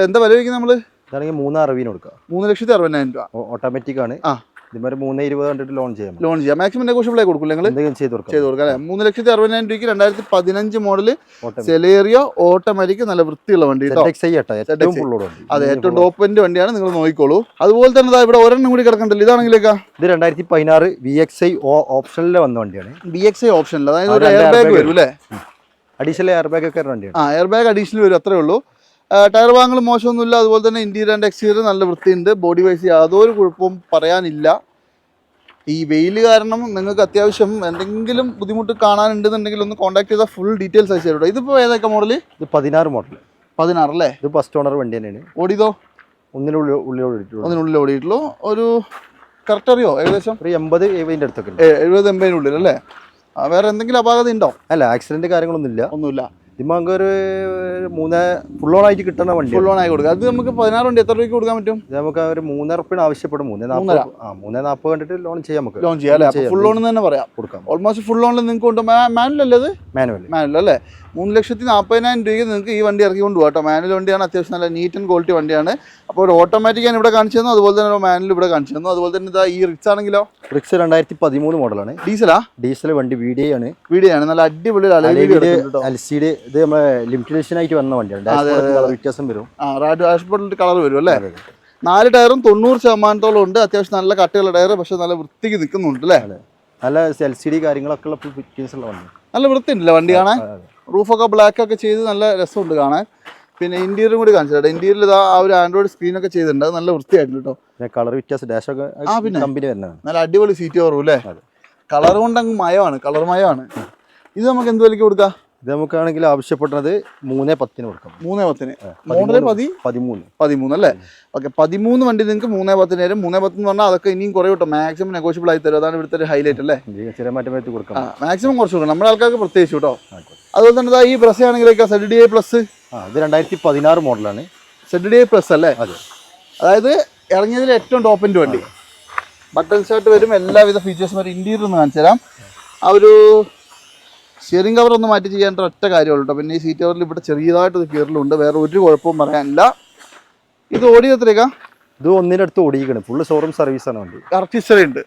എന്താ വില വയ്ക്കുന്നത് നമ്മൾ
ഇതാണെങ്കിൽ മൂന്ന് അറുപതിന് കൊടുക്കുക
മൂന്ന് ലക്ഷത്തി അറുപതിനായിരം രൂപ.
ഓട്ടോമാറ്റിക് ആണ്.
ആ.
ഇതുമാതിരി മൂന്ന് ഇരുപത് കണ്ടിട്ട് ലോൺ ചെയ്യാം
ലോൺ ചെയ്യാം. മാക്സിമം നെഗോഷ്യബിൾ ആയി കൊടുക്കില്ല നിങ്ങൾ
എന്തെങ്കിലും ചെയ്ത് കൊടുക്കാം.
ചെയ്ത് കൊടുക്കാം അല്ലേ? മൂന്ന് ലക്ഷത്തി അറുപതിനായിരം രൂപയ്ക്ക് രണ്ടായിരത്തി പതിനഞ്ച് മോഡൽ സെലേറിയോ ഓട്ടോമാറ്റിക് നല്ല വൃത്തിയുള്ള വണ്ടി അതെ ഏറ്റവും ടോപ്പിന്റെ വണ്ടിയാണ് നിങ്ങൾ നോക്കിക്കോളൂ. അതുപോലെ തന്നെ ഇവിടെ ഒരെണ്ണം കൂടി കിടക്കണ്ടല്ലോ ഇതാണെങ്കിലേക്കാ?
ഇത് രണ്ടായിരത്തി പതിനാറ് വി എക്സ് ഐ ഓപ്ഷനിൽ വന്ന വണ്ടിയാണ്.
ബി എക്സ് ഐ ഓപ്ഷനിൽ അതായത് ഒരു എയർ ബാഗ് വരും അല്ലേ
അഡീഷണൽ എയർ ബാഗ് ഒക്കെ വണ്ടിയാണ്.
ആ എയർ ബാഗ് അഡീഷണൽ വരും അത്രേ ഉള്ളൂ. ടയർ ഭാഗങ്ങൾ മോശമൊന്നുമില്ല. അതുപോലെ തന്നെ ഇന്റീരിയർ ആൻഡ് എക്സ്റ്റീരിയർ നല്ല വൃത്തിയുണ്ട്. ബോഡി വൈസ് യാതൊരു കുഴപ്പവും പറയാനില്ല. ഈ വെയിൽ കാരണം നിങ്ങൾക്ക് അത്യാവശ്യം എന്തെങ്കിലും ബുദ്ധിമുട്ട് കാണാനുണ്ടെന്നുണ്ടെങ്കിൽ ഒന്ന് കോൺടാക്ട് ചെയ്താൽ ഫുൾ ഡീറ്റെയിൽസ് അയച്ചു തരും ഇതിപ്പോൾ ഏതൊക്കെ മോഡൽ
ഇത് പതിനാറ് മോഡൽ
പതിനാറ് അല്ലേ?
ഇത് ഫസ്റ്റ് ഓണർ വണ്ടി തന്നെയാണ്.
ഓടിയതോ?
ഒന്നിനുള്ളിൽ ഉള്ളിൽ ഓടിയിട്ടുള്ളൂ.
ഒരു കറക്റ്റ് അറിയോ ഏകദേശം?
ഒരു എൺപത് എഴുപതിന്റെ അടുത്തൊക്കെ
എഴുപത് എൺപതിനുള്ളിൽ അല്ലേ? വേറെ എന്തെങ്കിലും അപാകത ഉണ്ടോ?
അല്ല ആക്സിഡന്റ് കാര്യങ്ങളൊന്നുമില്ല.
ഒന്നുമില്ല.
ഇതിമ്മ നമുക്ക് ഒരു മൂന്ന് ഫുൾ ഓൺ ആയിട്ട് കിട്ടുന്ന വണ്ടി
ഫുൾ ഓൺ ആയി കൊടുക്കുക. അത് നമുക്ക് പതിനാറ് വണ്ടി എത്ര രൂപയ്ക്ക് കൊടുക്കാൻ പറ്റും?
ഇത് നമുക്ക് ഒരു മൂന്നര ഉറുപ്പിന് ആവശ്യപ്പെടും. മൂന്ന്. നാൽപ്പത് ആ മൂന്ന് നാൽപ്പത് കണ്ടിട്ട് ലോൺ ചെയ്യാം നമുക്ക്.
ലോൺ ചെയ്യാം അല്ലേ? ഫുൾ ഓൺ തന്നെ പറയാം.
കൊടുക്കാം.
ഓൾമോസ്റ്റ് ഫുൾ ഓണിൽ നിങ്ങൾക്ക് കൊണ്ട് മാനുവൽ അല്ലേ അത്
മാനുവൽ
മാനുവൽ അല്ലേ? മൂന്ന് ലക്ഷത്തി നാൽപ്പതിനായിരം രൂപയ്ക്ക് നിങ്ങൾക്ക് ഈ വണ്ടി ഇറക്കി കൊണ്ട് പോകാം കേട്ടോ. മാനുവൽ വണ്ടിയാണ് അത്യാവശ്യം നല്ല നീറ്റ് ആൻഡ് ക്വാളിറ്റി വണ്ടിയാണ്. അപ്പോൾ ഒരു ഓട്ടോമാറ്റിക് ഞാൻ ഇവിടെ കാണിച്ചു തന്നു അതുപോലെ തന്നെ മാനുവൽ ഇവിടെ കാണിച്ചു തന്നു. അതുപോലെ തന്നെ ഇതാ ഈ റിക്സ് ആണെങ്കിലോ?
റിക്സ് രണ്ടായിരത്തി പതിമൂന്ന് മോഡലാണ്
ഡീസലാ
ഡീസൽ വണ്ടി വീഡിയോ ആണ്.
വീഡിയോ ആണ്. നല്ല അടിപൊളി
എൽ സി ഡി ഇത് നമ്മളെ ലിമിറ്റേഷൻ ആയിട്ട് വന്ന വണ്ടിയാണ്. വ്യത്യാസം വരും.
ആ ഡാഷ്ബോർഡിൽ കളർ വരും അല്ലേ? നാല് ടയറും തൊണ്ണൂറ് ശതമാനത്തോളം ഉണ്ട്. അത്യാവശ്യം നല്ല കട്ടിയുള്ള ടയർ പക്ഷെ നല്ല വൃത്തിക്ക് നിൽക്കുന്നുണ്ട് അല്ലേ?
നല്ല എൽ സി ഡി കാര്യങ്ങളൊക്കെ ഉള്ള ഫിറ്റിങ്സ് ഉള്ള വണ്ടി
നല്ല വൃത്തിയുണ്ടല്ലേ വണ്ടി കാണാൻ? റൂഫൊക്കെ ബ്ലാക്ക് ഒക്കെ ചെയ്ത് നല്ല രസമുണ്ട് കാണാൻ. പിന്നെ ഇന്റീരിയറും കൂടി കാണിച്ചു ഇന്റീരിയർ ഇന്റീരിയൽ ഇതാ ആ ഒരു ആൻഡ്രോയിഡ് സ്ക്രീനൊക്കെ ചെയ്തിട്ടുണ്ട്. അത് നല്ല വൃത്തിയായിട്ടുണ്ട് കേട്ടോ
കളർ വ്യത്യാസം ഡാഷൊക്കെ
ആ, പിന്നെ.
കമ്പനി വരുന്നത്
നല്ല അടിപൊളി സീറ്റ് കയറും അല്ലേ കളർ കൊണ്ട് അങ്ങ് മയമാണ് കളർ മയമാണ്. ഇത് നമുക്ക് എന്ത് വിലയ്ക്ക് കൊടുക്കാം?
ഇത് നമുക്കാണെങ്കിൽ ആവശ്യപ്പെടുന്നത് മൂന്ന് പത്തിന് കൊടുക്കാം.
മൂന്നേ പത്തിന്. മോഡൽ പതി?
പതിമൂന്ന്.
പതിമൂന്ന്. അല്ലേ? ഓക്കെ പതിമൂന്ന് വണ്ടി നിങ്ങൾക്ക് മൂന്നേ പത്തിന് തരും. മൂന്നേ പത്ത് എന്ന് പറഞ്ഞാൽ അതൊക്കെ ഇനിയും കുറേ കിട്ടും. മാക്സിമം നെഗോഷ്യബിൾ ആയി തരും. അതാണ് ഇവിടുത്തെ ഒരു ഹൈലൈറ്റ് അല്ലേ?
ചെറിയ മാറ്റം വരുത്തി കൊടുക്കാം.
മാക്സിമം കുറച്ച് കൊടുക്കും നമ്മുടെ ആൾക്കാർക്ക് പ്രത്യേകിച്ച് കേട്ടോ. അതുപോലെ തന്നെ ഈ ബ്രസ് ആണെങ്കിലേക്ക് സെഡ് ഡി ഐ പ്ലസ്
ആ ഇത് രണ്ടായിരത്തി പതിനാറ് മോഡലാണ്.
സെഡ് ഡി ഐ പ്ലസ് അല്ലേ?
അതെ.
അതായത് ഇറങ്ങിയതിൽ ഏറ്റവും ടോപ്പിന്റെ വണ്ടി. ബട്ടൺ ഷർട്ട് വരും. എല്ലാവിധ ഫീച്ചേഴ്സും വരും ഇന്റീരിയർ ഒന്ന് കാണിച്ചു തരാം ആ ഒരു സ്റ്റിയറിംഗ് കവർ ഒന്ന് മാറ്റി ചെയ്യാൻ ഒറ്റ കാര്യമുള്ളൂ കേട്ടോ പിന്നെ ഈ സീറ്റ് കവറിൽ ഇവിടെ ചെറിയതായിട്ട് ഒരു കീറലുണ്ട് വേറെ ഒരു കുഴപ്പവും പറയാനില്ല. ഇത് ഓടിയത്രേക്ക
ഇത് ഒന്നിന്റെ അടുത്ത് ഓടിക്കണം ഫുള്ള് ഷോറൂം സർവീസ് ആണ് വണ്ടി.
കറക്റ്റ് ഹിസ്റ്ററി ഉണ്ട്.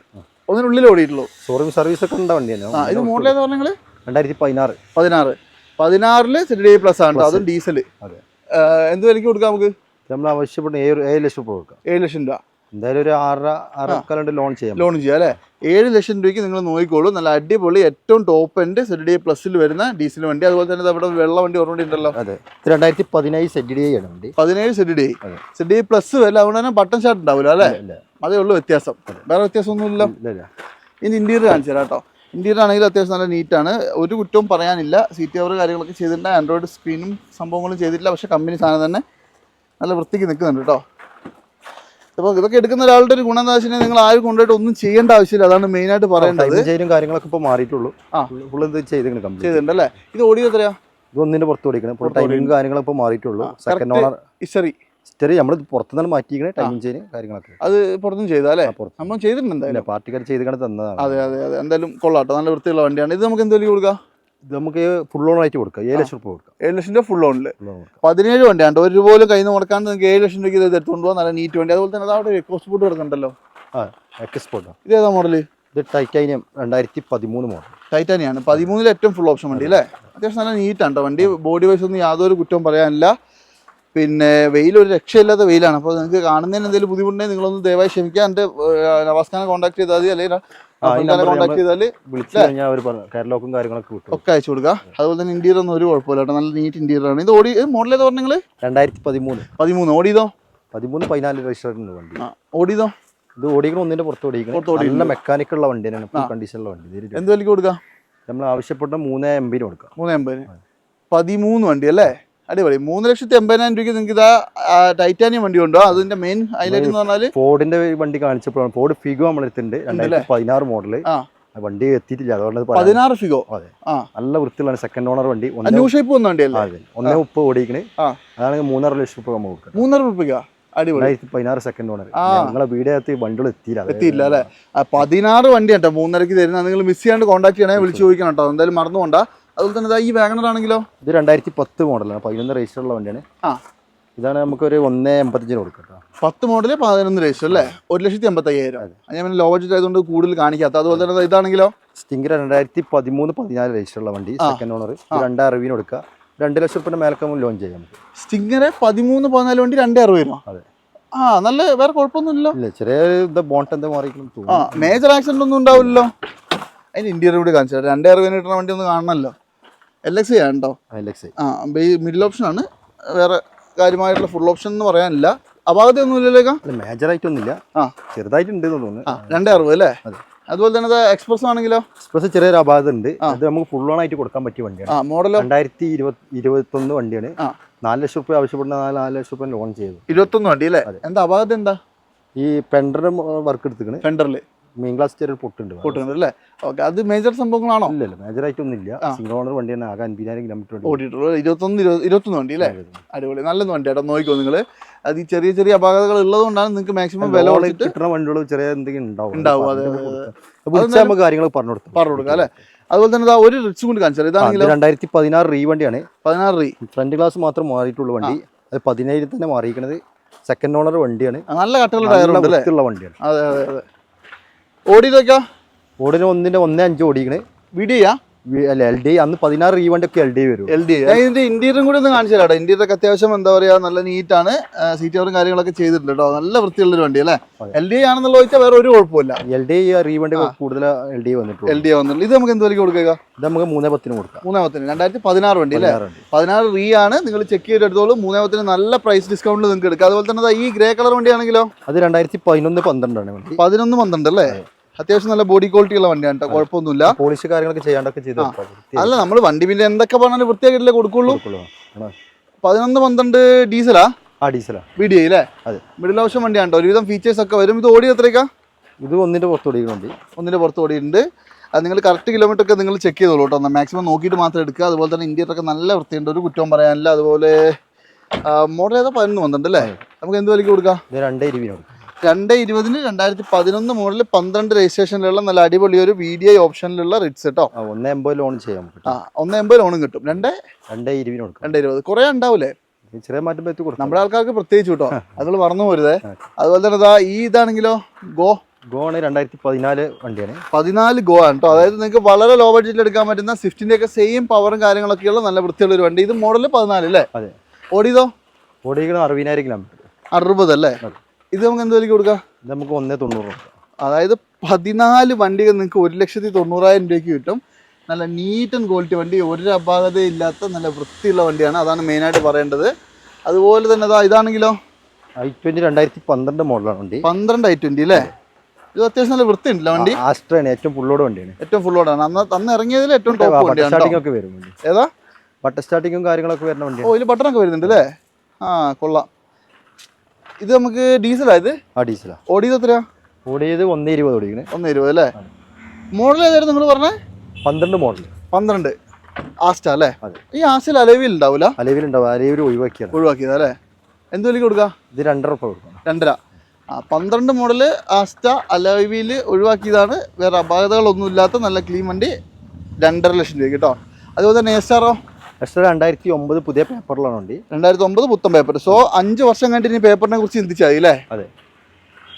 ഒന്നിനുള്ളിൽ ഓടിയിട്ടുള്ളൂ.
ഷോറൂം സർവീസ് ഒക്കെ ഉണ്ട് വണ്ടി
ആ ഇത് ഏതാ പറഞ്ഞാൽ
രണ്ടായിരത്തി പതിനാറ്
പതിനാറ്. പതിനാറിൽ സിഡി ഡി പ്ലസ് ആണ്. അതും ഡീസൽ
അതെ.
എന്ത് വിലയ്ക്ക് കൊടുക്കാം നമുക്ക്?
നമ്മൾ ആവശ്യപ്പെടുന്ന ഏഴ് ഏഴ് ലക്ഷം രൂപ കൊടുക്കാം.
ഏഴ് ലക്ഷം രൂപ.
എന്തായാലും ഒരു ആറര ആറേക്കാലുണ്ട് ലോൺ ചെയ്യാം.
ലോൺ ചെയ്യാം അല്ലേ? ഏഴ് ലക്ഷം രൂപയ്ക്ക് നിങ്ങൾ നോക്കിക്കോളൂ. നല്ല അടിപൊളി ഏറ്റവും ടോപ്പ് എൻഡ് സെഡ് ഡി പ്ലസിൽ വരുന്ന ഡീസൽ വണ്ടി. അതുപോലെ തന്നെ അവിടെ വെള്ള വണ്ടി ഓർമ്മ ഉണ്ടല്ലോ
അതെ രണ്ടായിരത്തി പതിനേഴ് സെഡ് ഡി ആണ് വണ്ടി.
പതിനേഴ് Z D Z D plus വല്ല അതുകൊണ്ട് തന്നെ ബട്ടൺ ഷാർട്ട് ഉണ്ടാവില്ല അല്ലേ? അതേ ഉള്ളൂ വ്യത്യാസം. വേറെ വ്യത്യാസമൊന്നുമില്ല. ഇനി ഇന്റീരിയർ കാണിച്ചു തരാം കേട്ടോ. ഇന്ത്യയിൽ ആണെങ്കിൽ അത്യാവശ്യം നല്ല നീറ്റാണ് ഒരു കുറ്റവും പറയാനില്ല. സീറ്റ് കവർ കാര്യങ്ങളൊക്കെ ചെയ്തിട്ടുണ്ട്. ആൻഡ്രോയിഡ് സ്ക്രീനും സംഭവങ്ങളും ചെയ്തിട്ടില്ല. പക്ഷേ കമ്പനി സാധനം തന്നെ നല്ല വൃത്തിക്ക് നിൽക്കുന്നുണ്ട് കേട്ടോ. അപ്പോൾ ഇതൊക്കെ എടുക്കുന്ന ഒരാളുടെ ഒരു ഗുണനാശിനെ നിങ്ങൾ ആരും കൊണ്ടുപോയിട്ട് ഒന്നും ചെയ്യേണ്ട ആവശ്യമില്ല. അതാണ് മെയിനായിട്ട് പറയേണ്ടത്.
ടൈം ചെയിനും കാര്യങ്ങളൊക്കെ ഇപ്പോൾ മാറിയിട്ടുള്ളൂ.
ആ.
ഫുൾ ഇത് ചെയ്തിങ്ങനെ
ചെയ്തിട്ടുണ്ട് അല്ലേ ഇത് ഓടിയത് എത്രയാ?
ഇത് ഒന്നിന്റെ പുറത്ത് ഓടിക്കണം ഇപ്പോൾ ടൈമിങ് കാര്യങ്ങളൊക്കെ മാറിയിട്ടുള്ളൂ. സെക്കൻഡ്. ഓണർ
ഇസറി
ഹിസ്റ്ററി നമ്മൾ പുറത്തുനിന്ന് മാറ്റിയിരിക്കണേ ടൈമിംഗ് ചെയിൻ കാര്യങ്ങളൊക്കെ.
അത് പുറത്തും ചെയ്താ അല്ലേ?
ആ, പുറത്ത്.
നമ്മൾ ചെയ്തിട്ടുണ്ട്
പാർട്ടിക്കാർ ചെയ്ത് കണ്ട് തന്നതാണ്.
അതെ അതെ അതെ. എന്തായാലും കൊള്ളാട്ടോ നല്ല വൃത്തിയുള്ള വണ്ടിയാണ്. ഇത് നമുക്ക് എന്തെങ്കിലും കൊടുക്കാം?
നമുക്ക് ഫുൾ ഓൺ ആയിട്ട് കൊടുക്കാം. ഏഴ് ലക്ഷം രൂപ കൊടുക്കാം.
ഏഴ് ലക്ഷം രൂപ ഫുൾ
ഓണിൽ
പതിനേഴ് വണ്ടിയാണ് ഒരു രൂപ പോലും കയ്യിൽ നിന്ന് കൊടുക്കാണ്ട് നിങ്ങൾക്ക് ഏഴ് ലക്ഷം രൂപയ്ക്ക് ഇത് എടുത്തുകൊണ്ട് പോകാൻ നല്ല നീറ്റ് വണ്ടി? അതുപോലെ തന്നെ അതവിടെ ബോട്ട് കിടക്കുന്നുണ്ടല്ലോ.
ആ
ഇത് ഏതാ മോഡൽ
ഇത് ടൈറ്റാനിയം രണ്ടായിരത്തി പതിമൂന്ന് മോഡൽ
ടൈറ്റാനിയാണ് പതിമൂന്നിൽ ഏറ്റവും ഫുൾ ഓപ്ഷൻ വണ്ടി അല്ലേ? അത്യാവശ്യം നല്ല നീറ്റാണ് വണ്ടി ബോഡി വൈസ് ഒന്നും യാതൊരു കുറ്റവും പറയാനില്ല. പിന്നെ വെയിൽ ഒരു രക്ഷയില്ലാത്ത വെയിലാണ്. അപ്പോൾ നിങ്ങൾക്ക് കാണുന്നതിന് എന്തെങ്കിലും ബുദ്ധിമുട്ടുണ്ടെങ്കിൽ നിങ്ങളൊന്ന് ദയവായി ക്ഷമിക്കുക. എന്റെ നവാസ്ഖാനെ കോൺടാക്ട് ചെയ്താൽ മതി. അല്ലെങ്കിൽ
വിളിച്ചു കഴിഞ്ഞാൽ അവർ പറഞ്ഞു കാറ്റലോഗും കാര്യങ്ങളൊക്കെ കിട്ടും.
ഒക്കെ അയച്ചു കൊടുക്കുക അതുപോലെ തന്നെ ഇന്റീരിയർ ഒന്നും ഒരു കുഴപ്പമില്ല നല്ല നീറ്റ് ഇന്റീരിയർ ആണ്. ഇത് ഓടി മോഡൽ ഏതാ പറഞ്ഞ നിങ്ങൾ
രണ്ടായിരത്തി പതിമൂന്ന്.
പതിമൂന്ന് ഓടിയതോ?
പതിമൂന്ന് പതിനാല് രജിസ്റ്റർ വണ്ടി.
ആ ഓടിയതോ?
ഇത് ഓടിക്കണം ഒന്നിന്റെ പുറത്ത് ഓടിക്കണം. നല്ല മെക്കാനിക് ഉള്ള വണ്ടി. കണ്ടീഷനുള്ള വണ്ടി
എന്ത് വിലക്ക് കൊടുക്കുക
നമ്മൾ ആവശ്യപ്പെട്ട മൂന്ന് എംപിന് കൊടുക്കാം.
മൂന്ന് എൺപതിന്. പതിമൂന്ന് വണ്ടി അല്ലേ? അടിപൊളി. മൂന്ന് ലക്ഷത്തി എൺപതിനായിരം രൂപയ്ക്ക് നിങ്ങൾക്ക് ഇതാ ടൈറ്റാനിയം വണ്ടി ഉണ്ടോ അതിന്റെ മെയിൻ ഹൈലൈറ്റ് എന്ന് പറഞ്ഞാൽ
ഫോർഡിന്റെ വണ്ടി കാണിച്ചപ്പോഴാണ്. ഫോർഡ് ഫിഗോ നമ്മളെടുത്തിട്ടുണ്ട് രണ്ടായിരത്തി പതിനാറ് മോഡൽ
ആ.
വണ്ടി എത്തിയിട്ടില്ല. അതുകൊണ്ട്.
പതിനാറ് ഫിഗോ
അതെ. നല്ല വൃത്തിയുള്ള സെക്കൻഡ് ഓണർ വണ്ടി. ഒന്നേ
ന്യൂ ഷേപ്പ് വന്ന വണ്ടിയല്ലേ?
അതെ. ഒന്നേ മുപ്പത് ഓടിക്കണേ. അതാണെങ്കിൽ മൂന്നര ലക്ഷം രൂപ നമുക്ക് കൊടുക്കാം
മൂന്നര രൂപയ്ക്ക്
രണ്ടായിരത്തി പതിനാറ് സെക്കൻഡ് ഓണർ. ഞങ്ങളെ വീടിനകത്ത് വണ്ടികൾ എത്തിയില്ല. അല്ലെ
എത്തിയില്ല അല്ലേ? പതിനാറ് വണ്ടി കേട്ടോ. മൂന്നരക്ക് തരുന്ന നിങ്ങൾ മിസ് ചെയ്യാണ്ട് കോൺടാക്ട് ചെയ്യണേ വിളിച്ചു ചോദിക്കണം കേട്ടോ. എന്തായാലും മറന്നുകൊണ്ടാ അതുപോലെ തന്നെ ഈ വാഗണർ ആണെങ്കിലോ?
ഇത് രണ്ടായിരത്തി പത്ത് മോഡലാണ് പതിനൊന്ന് രജിസ്റ്റർ ഉള്ള വണ്ടിയാണ്.
ആ.
ഇതാണ് നമുക്കൊരു ഒന്ന് എൺപത്തഞ്ചിന് കൊടുക്കാം
പത്ത് മോഡൽ പതിനൊന്ന് രജിസ്റ്റർ അല്ലേ? ഒരു ലക്ഷത്തി എൺപത്തി അയ്യായിരം അത്. ഞാൻ ലോ ബഡ്ജറ്റ് ആയതുകൊണ്ട് കൂടുതൽ കാണിക്കാത്ത. അതുപോലെ തന്നെ ഇതാണെങ്കിലോ?
സ്റ്റിങ്കർ രണ്ടായിരത്തി പതിമൂന്ന് പതിനാല് രജിസ്റ്റർ ഉള്ള വണ്ടി സെക്കൻഡ് ഓണർ രണ്ട് അറിവിന് കൊടുക്കുക. രണ്ട് ലക്ഷം റുപ്യ മേലക്ക് ലോഞ്ച് ചെയ്യാം
സ്റ്റിങ്ങർ പതിമൂന്ന് പതിനാല് വണ്ടി രണ്ടേ അറുപത് രൂപ
അതെ.
ആ നല്ല വേറെ കുഴപ്പമൊന്നുമില്ലല്ലോ.
ഇല്ല ചെറിയ ബോണ്ട് എന്താ മാറിയിരിക്കും
മേജർ ആക്സിഡന്റ് ഒന്നും ഉണ്ടാവില്ലല്ലോ. അതിന് ഇന്റീരിയർ കൂടി കാണിച്ചു രണ്ടേ അറുപതിന് കിട്ടുന്ന വണ്ടി ഒന്ന് കാണണമല്ലോ. എൽ എക്സ് ആണ് കേട്ടോ
ഐലക്സ്
ആ മിഡിൽ ഓപ്ഷൻ ആണ്. വേറെ കാര്യമായിട്ടുള്ള ഫുൾ ഓപ്ഷൻ എന്ന് പറയാനില്ല. അപാകതയൊന്നും ഇല്ലല്ലേക്കാ
അല്ല മേജർ ആയിട്ടൊന്നുമില്ല.
ആ.
ചെറുതായിട്ടുണ്ട് തോന്നുന്നു.
ആ രണ്ടേ അറുപത് അല്ലേ? അതുപോലെ തന്നെ എക്സ്പ്രസ് ആണെങ്കിലോ?
എക്സ്പ്രസ് ചെറിയൊരു അപാകത ഉണ്ട്. അത് നമുക്ക് ഫുൾ ഓൺ ആയിട്ട് കൊടുക്കാൻ പറ്റിയ വണ്ടിയാണ്.
ആ മോഡൽ
രണ്ടായിരത്തി ഇരുപത്തി ഇരുപത്തൊന്ന് വണ്ടിയാണ്. നാല് ലക്ഷം രൂപ ആവശ്യപ്പെടുന്ന നാല് നാല് ലക്ഷം രൂപ ലോൺ ചെയ്തു.
ഇരുപത്തൊന്ന് വണ്ടി അല്ലേ? എന്താ അപാകത എന്താ?
ഈ പെൻഡർ വർക്ക് എടുത്തിക്കണ്.
ഫെൻഡറിൽ
മെയിൻ ക്ലാസ് ചെറിയ പൊട്ടുണ്ട്
പൊട്ടുണ്ട് അല്ലേ? ഓക്കെ അത് മേജർ സംഭവങ്ങളാണോ?
ഇല്ല മേജർ ആയിട്ടൊന്നും ഇല്ല സിംഗിൾ ഓണർ വണ്ടി തന്നെ ആകെ അൻപതിനായിരം കിലോമീറ്റർ വണ്ടി
ഓടിയിട്ടുള്ളത് ഇരുപത്തൊന്ന് ഇരുപത് ഇരുപത്തൊന്ന് വണ്ടി അല്ലേ? അടിപൊളി. നല്ലൊന്ന് വണ്ടി കേട്ടോ നോക്കിക്കോ നിങ്ങൾ അത് ഈ ചെറിയ ചെറിയ അപാകതകൾ ഉള്ളതുകൊണ്ടാണ് നിങ്ങൾക്ക് മാക്സിമം വില
കിട്ടുന്ന വണ്ടികൾ ചെറിയ എന്തെങ്കിലും ഉണ്ടാവും.
ഉണ്ടാവും, അതെ,
നമുക്ക് കാര്യങ്ങൾ പറഞ്ഞു കൊടുക്കും.
പറഞ്ഞു കൊടുക്കാം അല്ലേ? അതുപോലെ തന്നെ ഒരു റിച്ച് കൊണ്ട് കാണിച്ചാൽ ഇതാണെങ്കിൽ
രണ്ടായിരത്തി പതിനാറ് റീ വണ്ടിയാണ്.
പതിനാറ് റീ
ഫ്രണ്ട് ക്ലാസ് മാത്രം മാറിയിട്ടുള്ള വണ്ടി. അത് പതിനേഴിൽ തന്നെ മാറിയിരിക്കുന്നത് സെക്കൻഡ് ഓണർ വണ്ടിയാണ്.
നല്ല കട്ടുള്ള
വണ്ടിയാണ്.
അതെ അതെ അതെ. ഓടിയതൊക്കെ?
ഓടിന് ഒന്നിന്റെ ഒന്നേ അഞ്ച് ഓടിക്കണ്.
വീഡിയോയാ
അല്ല എൽ ഡി അന്ന് പതിനാറ് റീവണ്ട് ഒക്കെ എൽ ഡി വരും.
എൽ ഡി ഇതിന്റെ ഇന്റീരിയറും കൂടി ഒന്ന് കാണിച്ചു തരാം ഇന്റീരിയർ ഒക്കെ അത്യാവശ്യം എന്താ പറയാ നല്ല നീറ്റ് ആണ്. സീറ്റ് കവറും കാര്യങ്ങളൊക്കെ ചെയ്തിട്ടുണ്ട് കേട്ടോ നല്ല വൃത്തിയുള്ള ഒരു വണ്ടി അല്ലേ. എൽ ഡി ആണെന്നുള്ള ചോദിച്ചാൽ വേറെ ഒരു കുഴപ്പമില്ല
എൽ ഡി റീവണ്ട് കൂടുതൽ എൽ ഡി വന്നിട്ടുണ്ട്
എൽ ഡി വന്നിട്ടുണ്ട്. ഇത് നമുക്ക് എന്ത് കൊടുക്കുക
ഇത് നമുക്ക് മൂന്നേ പത്തിന് കൊടുക്കാം.
മൂന്നേ പത്തിന്. രണ്ടായിരത്തി പതിനാറ് വണ്ടി അല്ലേ?
പതിനാറ്
റീ ആണ്. നിങ്ങൾ ചെക്ക് ചെയ്തെടുത്തോളൂ മൂന്നാമത്തിന് നല്ല പ്രൈസ് ഡിസ്കൗണ്ടിൽ നിങ്ങൾക്ക് എടുക്കാം. അതുപോലെ തന്നെ ഈ ഗ്രേ കളർ വണ്ടിയാണെങ്കിലോ
അത് രണ്ടായിരത്തി പതിനൊന്ന് പന്ത്രണ്ടാണ്
പതിനൊന്ന് പന്ത്രണ്ട് അല്ലേ? അത്യാവശ്യം നല്ല ബോഡി ക്വാളിറ്റി ഉള്ള വണ്ടിയാണ് കേട്ടോ കുഴപ്പമൊന്നുമില്ല.
പോളിഷ് കാര്യങ്ങളൊക്കെ ചെയ്യാണ്ടൊക്കെ ചെയ്തു?
അല്ല നമ്മൾ വണ്ടി പിന്നെ എന്തൊക്കെ പറഞ്ഞാലും വൃത്തിയാക്കിയിട്ടല്ലേ കൊടുക്കുള്ളൂ? പതിനൊന്ന് പന്ത്രണ്ട് ഡീസലാ?
ആ ഡീസലാ.
വി ഡി അല്ലേ. മിഡിൽ ഓപ്ഷൻ വണ്ടിയാണ് ഒരുവിധം ഫീച്ചേഴ്സ് ഒക്കെ വരും. ഇത് ഓടി എത്രയ്ക്കാ?
ഇത് ഒന്നിന്റെ പുറത്ത് ഓടിയിട്ടുണ്ട്
ഒന്നിന്റെ പുറത്ത് ഓടിയിട്ടുണ്ട്. അത് നിങ്ങൾ കറക്റ്റ് കിലോമീറ്റർ ഒക്കെ നിങ്ങൾ ചെക്ക് ചെയ്തോളൂ കേട്ടോ മാക്സിമം നോക്കിയിട്ട് മാത്രം എടുക്കുക. അതുപോലെ തന്നെ ഇന്ത്യയിലൊക്കെ നല്ല വൃത്തിയുണ്ട്. ഒരു കുറ്റവും പറയാനില്ല. അതുപോലെ മോഡൽ ഏതാ? പതിനൊന്ന് പന്ത്രണ്ട് അല്ലേ? നമുക്ക് എന്ത് വിലയ്ക്ക് കൊടുക്കാം?
രണ്ടേ ഇരുപതിന് കൊടുക്കാം.
രണ്ട് ഇരുപതിന് രണ്ടായിരത്തി പതിനൊന്ന് മുതൽ പന്ത്രണ്ട് രജിസ്ട്രേഷനിലുള്ള നല്ല അടിപൊളി ഒരു വി ഡി ഐ ഓപ്ഷനിലുള്ള റിറ്റ്സ് കേട്ടോ
ഒന്ന് എൺപത് ലോൺ ചെയ്യാം പറ്റും.
ആ ഒന്ന് എൺപത് ലോണും കിട്ടും. രണ്ട്
രണ്ട് ഇരുപതിന് കൊടുക്കും.
രണ്ട് ഇരുപത്. കുറേ
ഉണ്ടാവില്ലേ ചെറിയ മാറ്റം പറ്റി കൊടുക്കാം.
നമ്മുടെ ആൾക്കാർക്ക് പ്രത്യേകിച്ച് കേട്ടോ. അതുകൾ മറന്നു പോരുതേ. അതുപോലെ തന്നെ ഈ ഇതാണെങ്കിലോ? ഗോ.
ഗോ ആണ് രണ്ടായിരത്തി പതിനാല് വണ്ടിയാണ്.
പതിനാല് ഗോ ആണ് കേട്ടോ അതായത് നിങ്ങൾക്ക് വളരെ ലോ ബഡ്ജറ്റിൽ എടുക്കാൻ പറ്റുന്ന സ്വിഫ്റ്റിന്റെ ഒക്കെ സെയിം പവറും കാര്യങ്ങളൊക്കെയുള്ള നല്ല വൃത്തിയുള്ള ഒരു വണ്ടി. ഇത് മോഡൽ പതിനാല് അല്ലേ?
അതെ.
ഓടിയതോ?
ഓടിക്കുന്ന അറുപതിനായിരം കിലോമീറ്റർ
അറുപത് അല്ലേ? ഇത് നമുക്ക് എന്ത് വിലയ്ക്ക് കൊടുക്കാം?
നമുക്ക് ഒന്നേ തൊണ്ണൂറ്
അതായത് പതിനാല് വണ്ടികൾ നിങ്ങൾക്ക് ഒരു ലക്ഷത്തി തൊണ്ണൂറായിരം രൂപയ്ക്ക് കിട്ടും. നല്ല നീറ്റ് ആൻഡ് ക്വാളിറ്റി വണ്ടി ഒരു അപാകത ഇല്ലാത്ത നല്ല വൃത്തിയുള്ള വണ്ടിയാണ്. അതാണ് മെയിനായിട്ട് പറയേണ്ടത്. അതുപോലെ തന്നെ ഇതാണെങ്കിലോ?
ഐ ട്വന്റി രണ്ടായിരത്തി പന്ത്രണ്ട് മോഡലാണ് വണ്ടി.
പന്ത്രണ്ട് ഐ ട്വന്റി അല്ലേ ഇത് അത്യാവശ്യം നല്ല വൃത്തി ഉണ്ടല്ലോ വണ്ടി
ആസ്ട്രയാണ് ഏറ്റവും ഫുള്ളോട് വണ്ടിയാണ്.
ഏറ്റവും ഫുള്ളോടാണ് അന്ന് അന്ന് ഇറങ്ങിയതിൽ ഏറ്റവും ടോപ്പ് വണ്ടിയാണ്.
ഒക്കെ വരും
ഏതാ?
ബട്ടർ സ്റ്റാർട്ടിങ്ങും കാര്യങ്ങളൊക്കെ വരുന്ന
വണ്ടി
ഓ
ഇതിൽ ബട്ടറൊക്കെ വരുന്നുണ്ട് അല്ലേ ആ കൊള്ളാം. ഇത് നമുക്ക് ഡീസലാ ഇത്?
ആ ഡീസലാ.
ഓടിയത് എത്രയാ?
ഓടിയത് ഒന്ന് ഇരുപത് ഓടിക്കണേ.
ഒന്ന് ഇരുപത് അല്ലേ? മോഡൽ ഏതായിരുന്നു നിങ്ങൾ പറഞ്ഞേ?
പന്ത്രണ്ട് മോഡൽ
പന്ത്രണ്ട്. ആസ്റ്റ അല്ലേ? ഈ ആസ്റ്റയിൽ അലവിൽ ഉണ്ടാവില്ല
അലവിലുണ്ടാവും. അലവിൽ ഒഴിവാക്കിയാണ്
ഒഴിവാക്കിയത് അല്ലേ? എന്ത് വിലക്ക് കൊടുക്കുക
ഇത് രണ്ടര ഉറപ്പ് കൊടുക്കണം.
രണ്ടര. ആ പന്ത്രണ്ട് മോഡൽ ആസ്റ്റ അലവിയിൽ ഒഴിവാക്കിയതാണ്. വേറെ അപാകതകളൊന്നും ഇല്ലാത്ത നല്ല ക്ലീൻ വണ്ടി രണ്ടര ലക്ഷം രൂപ കേട്ടോ. അതുപോലെ തന്നെ എസ്റ്റാറോ
എക്സ്ട്രാ രണ്ടായിരത്തി ഒമ്പത് പുതിയ പേപ്പറിലാണ് വണ്ടി
രണ്ടായിരത്തി ഒമ്പത് പുത്തൻ പേപ്പർ. സോ അഞ്ച് വർഷം കഴിഞ്ഞിട്ട് ഇനി പേപ്പറിനെ കുറിച്ച് ചിന്തിച്ചാൽ അല്ലേ?
അതെ.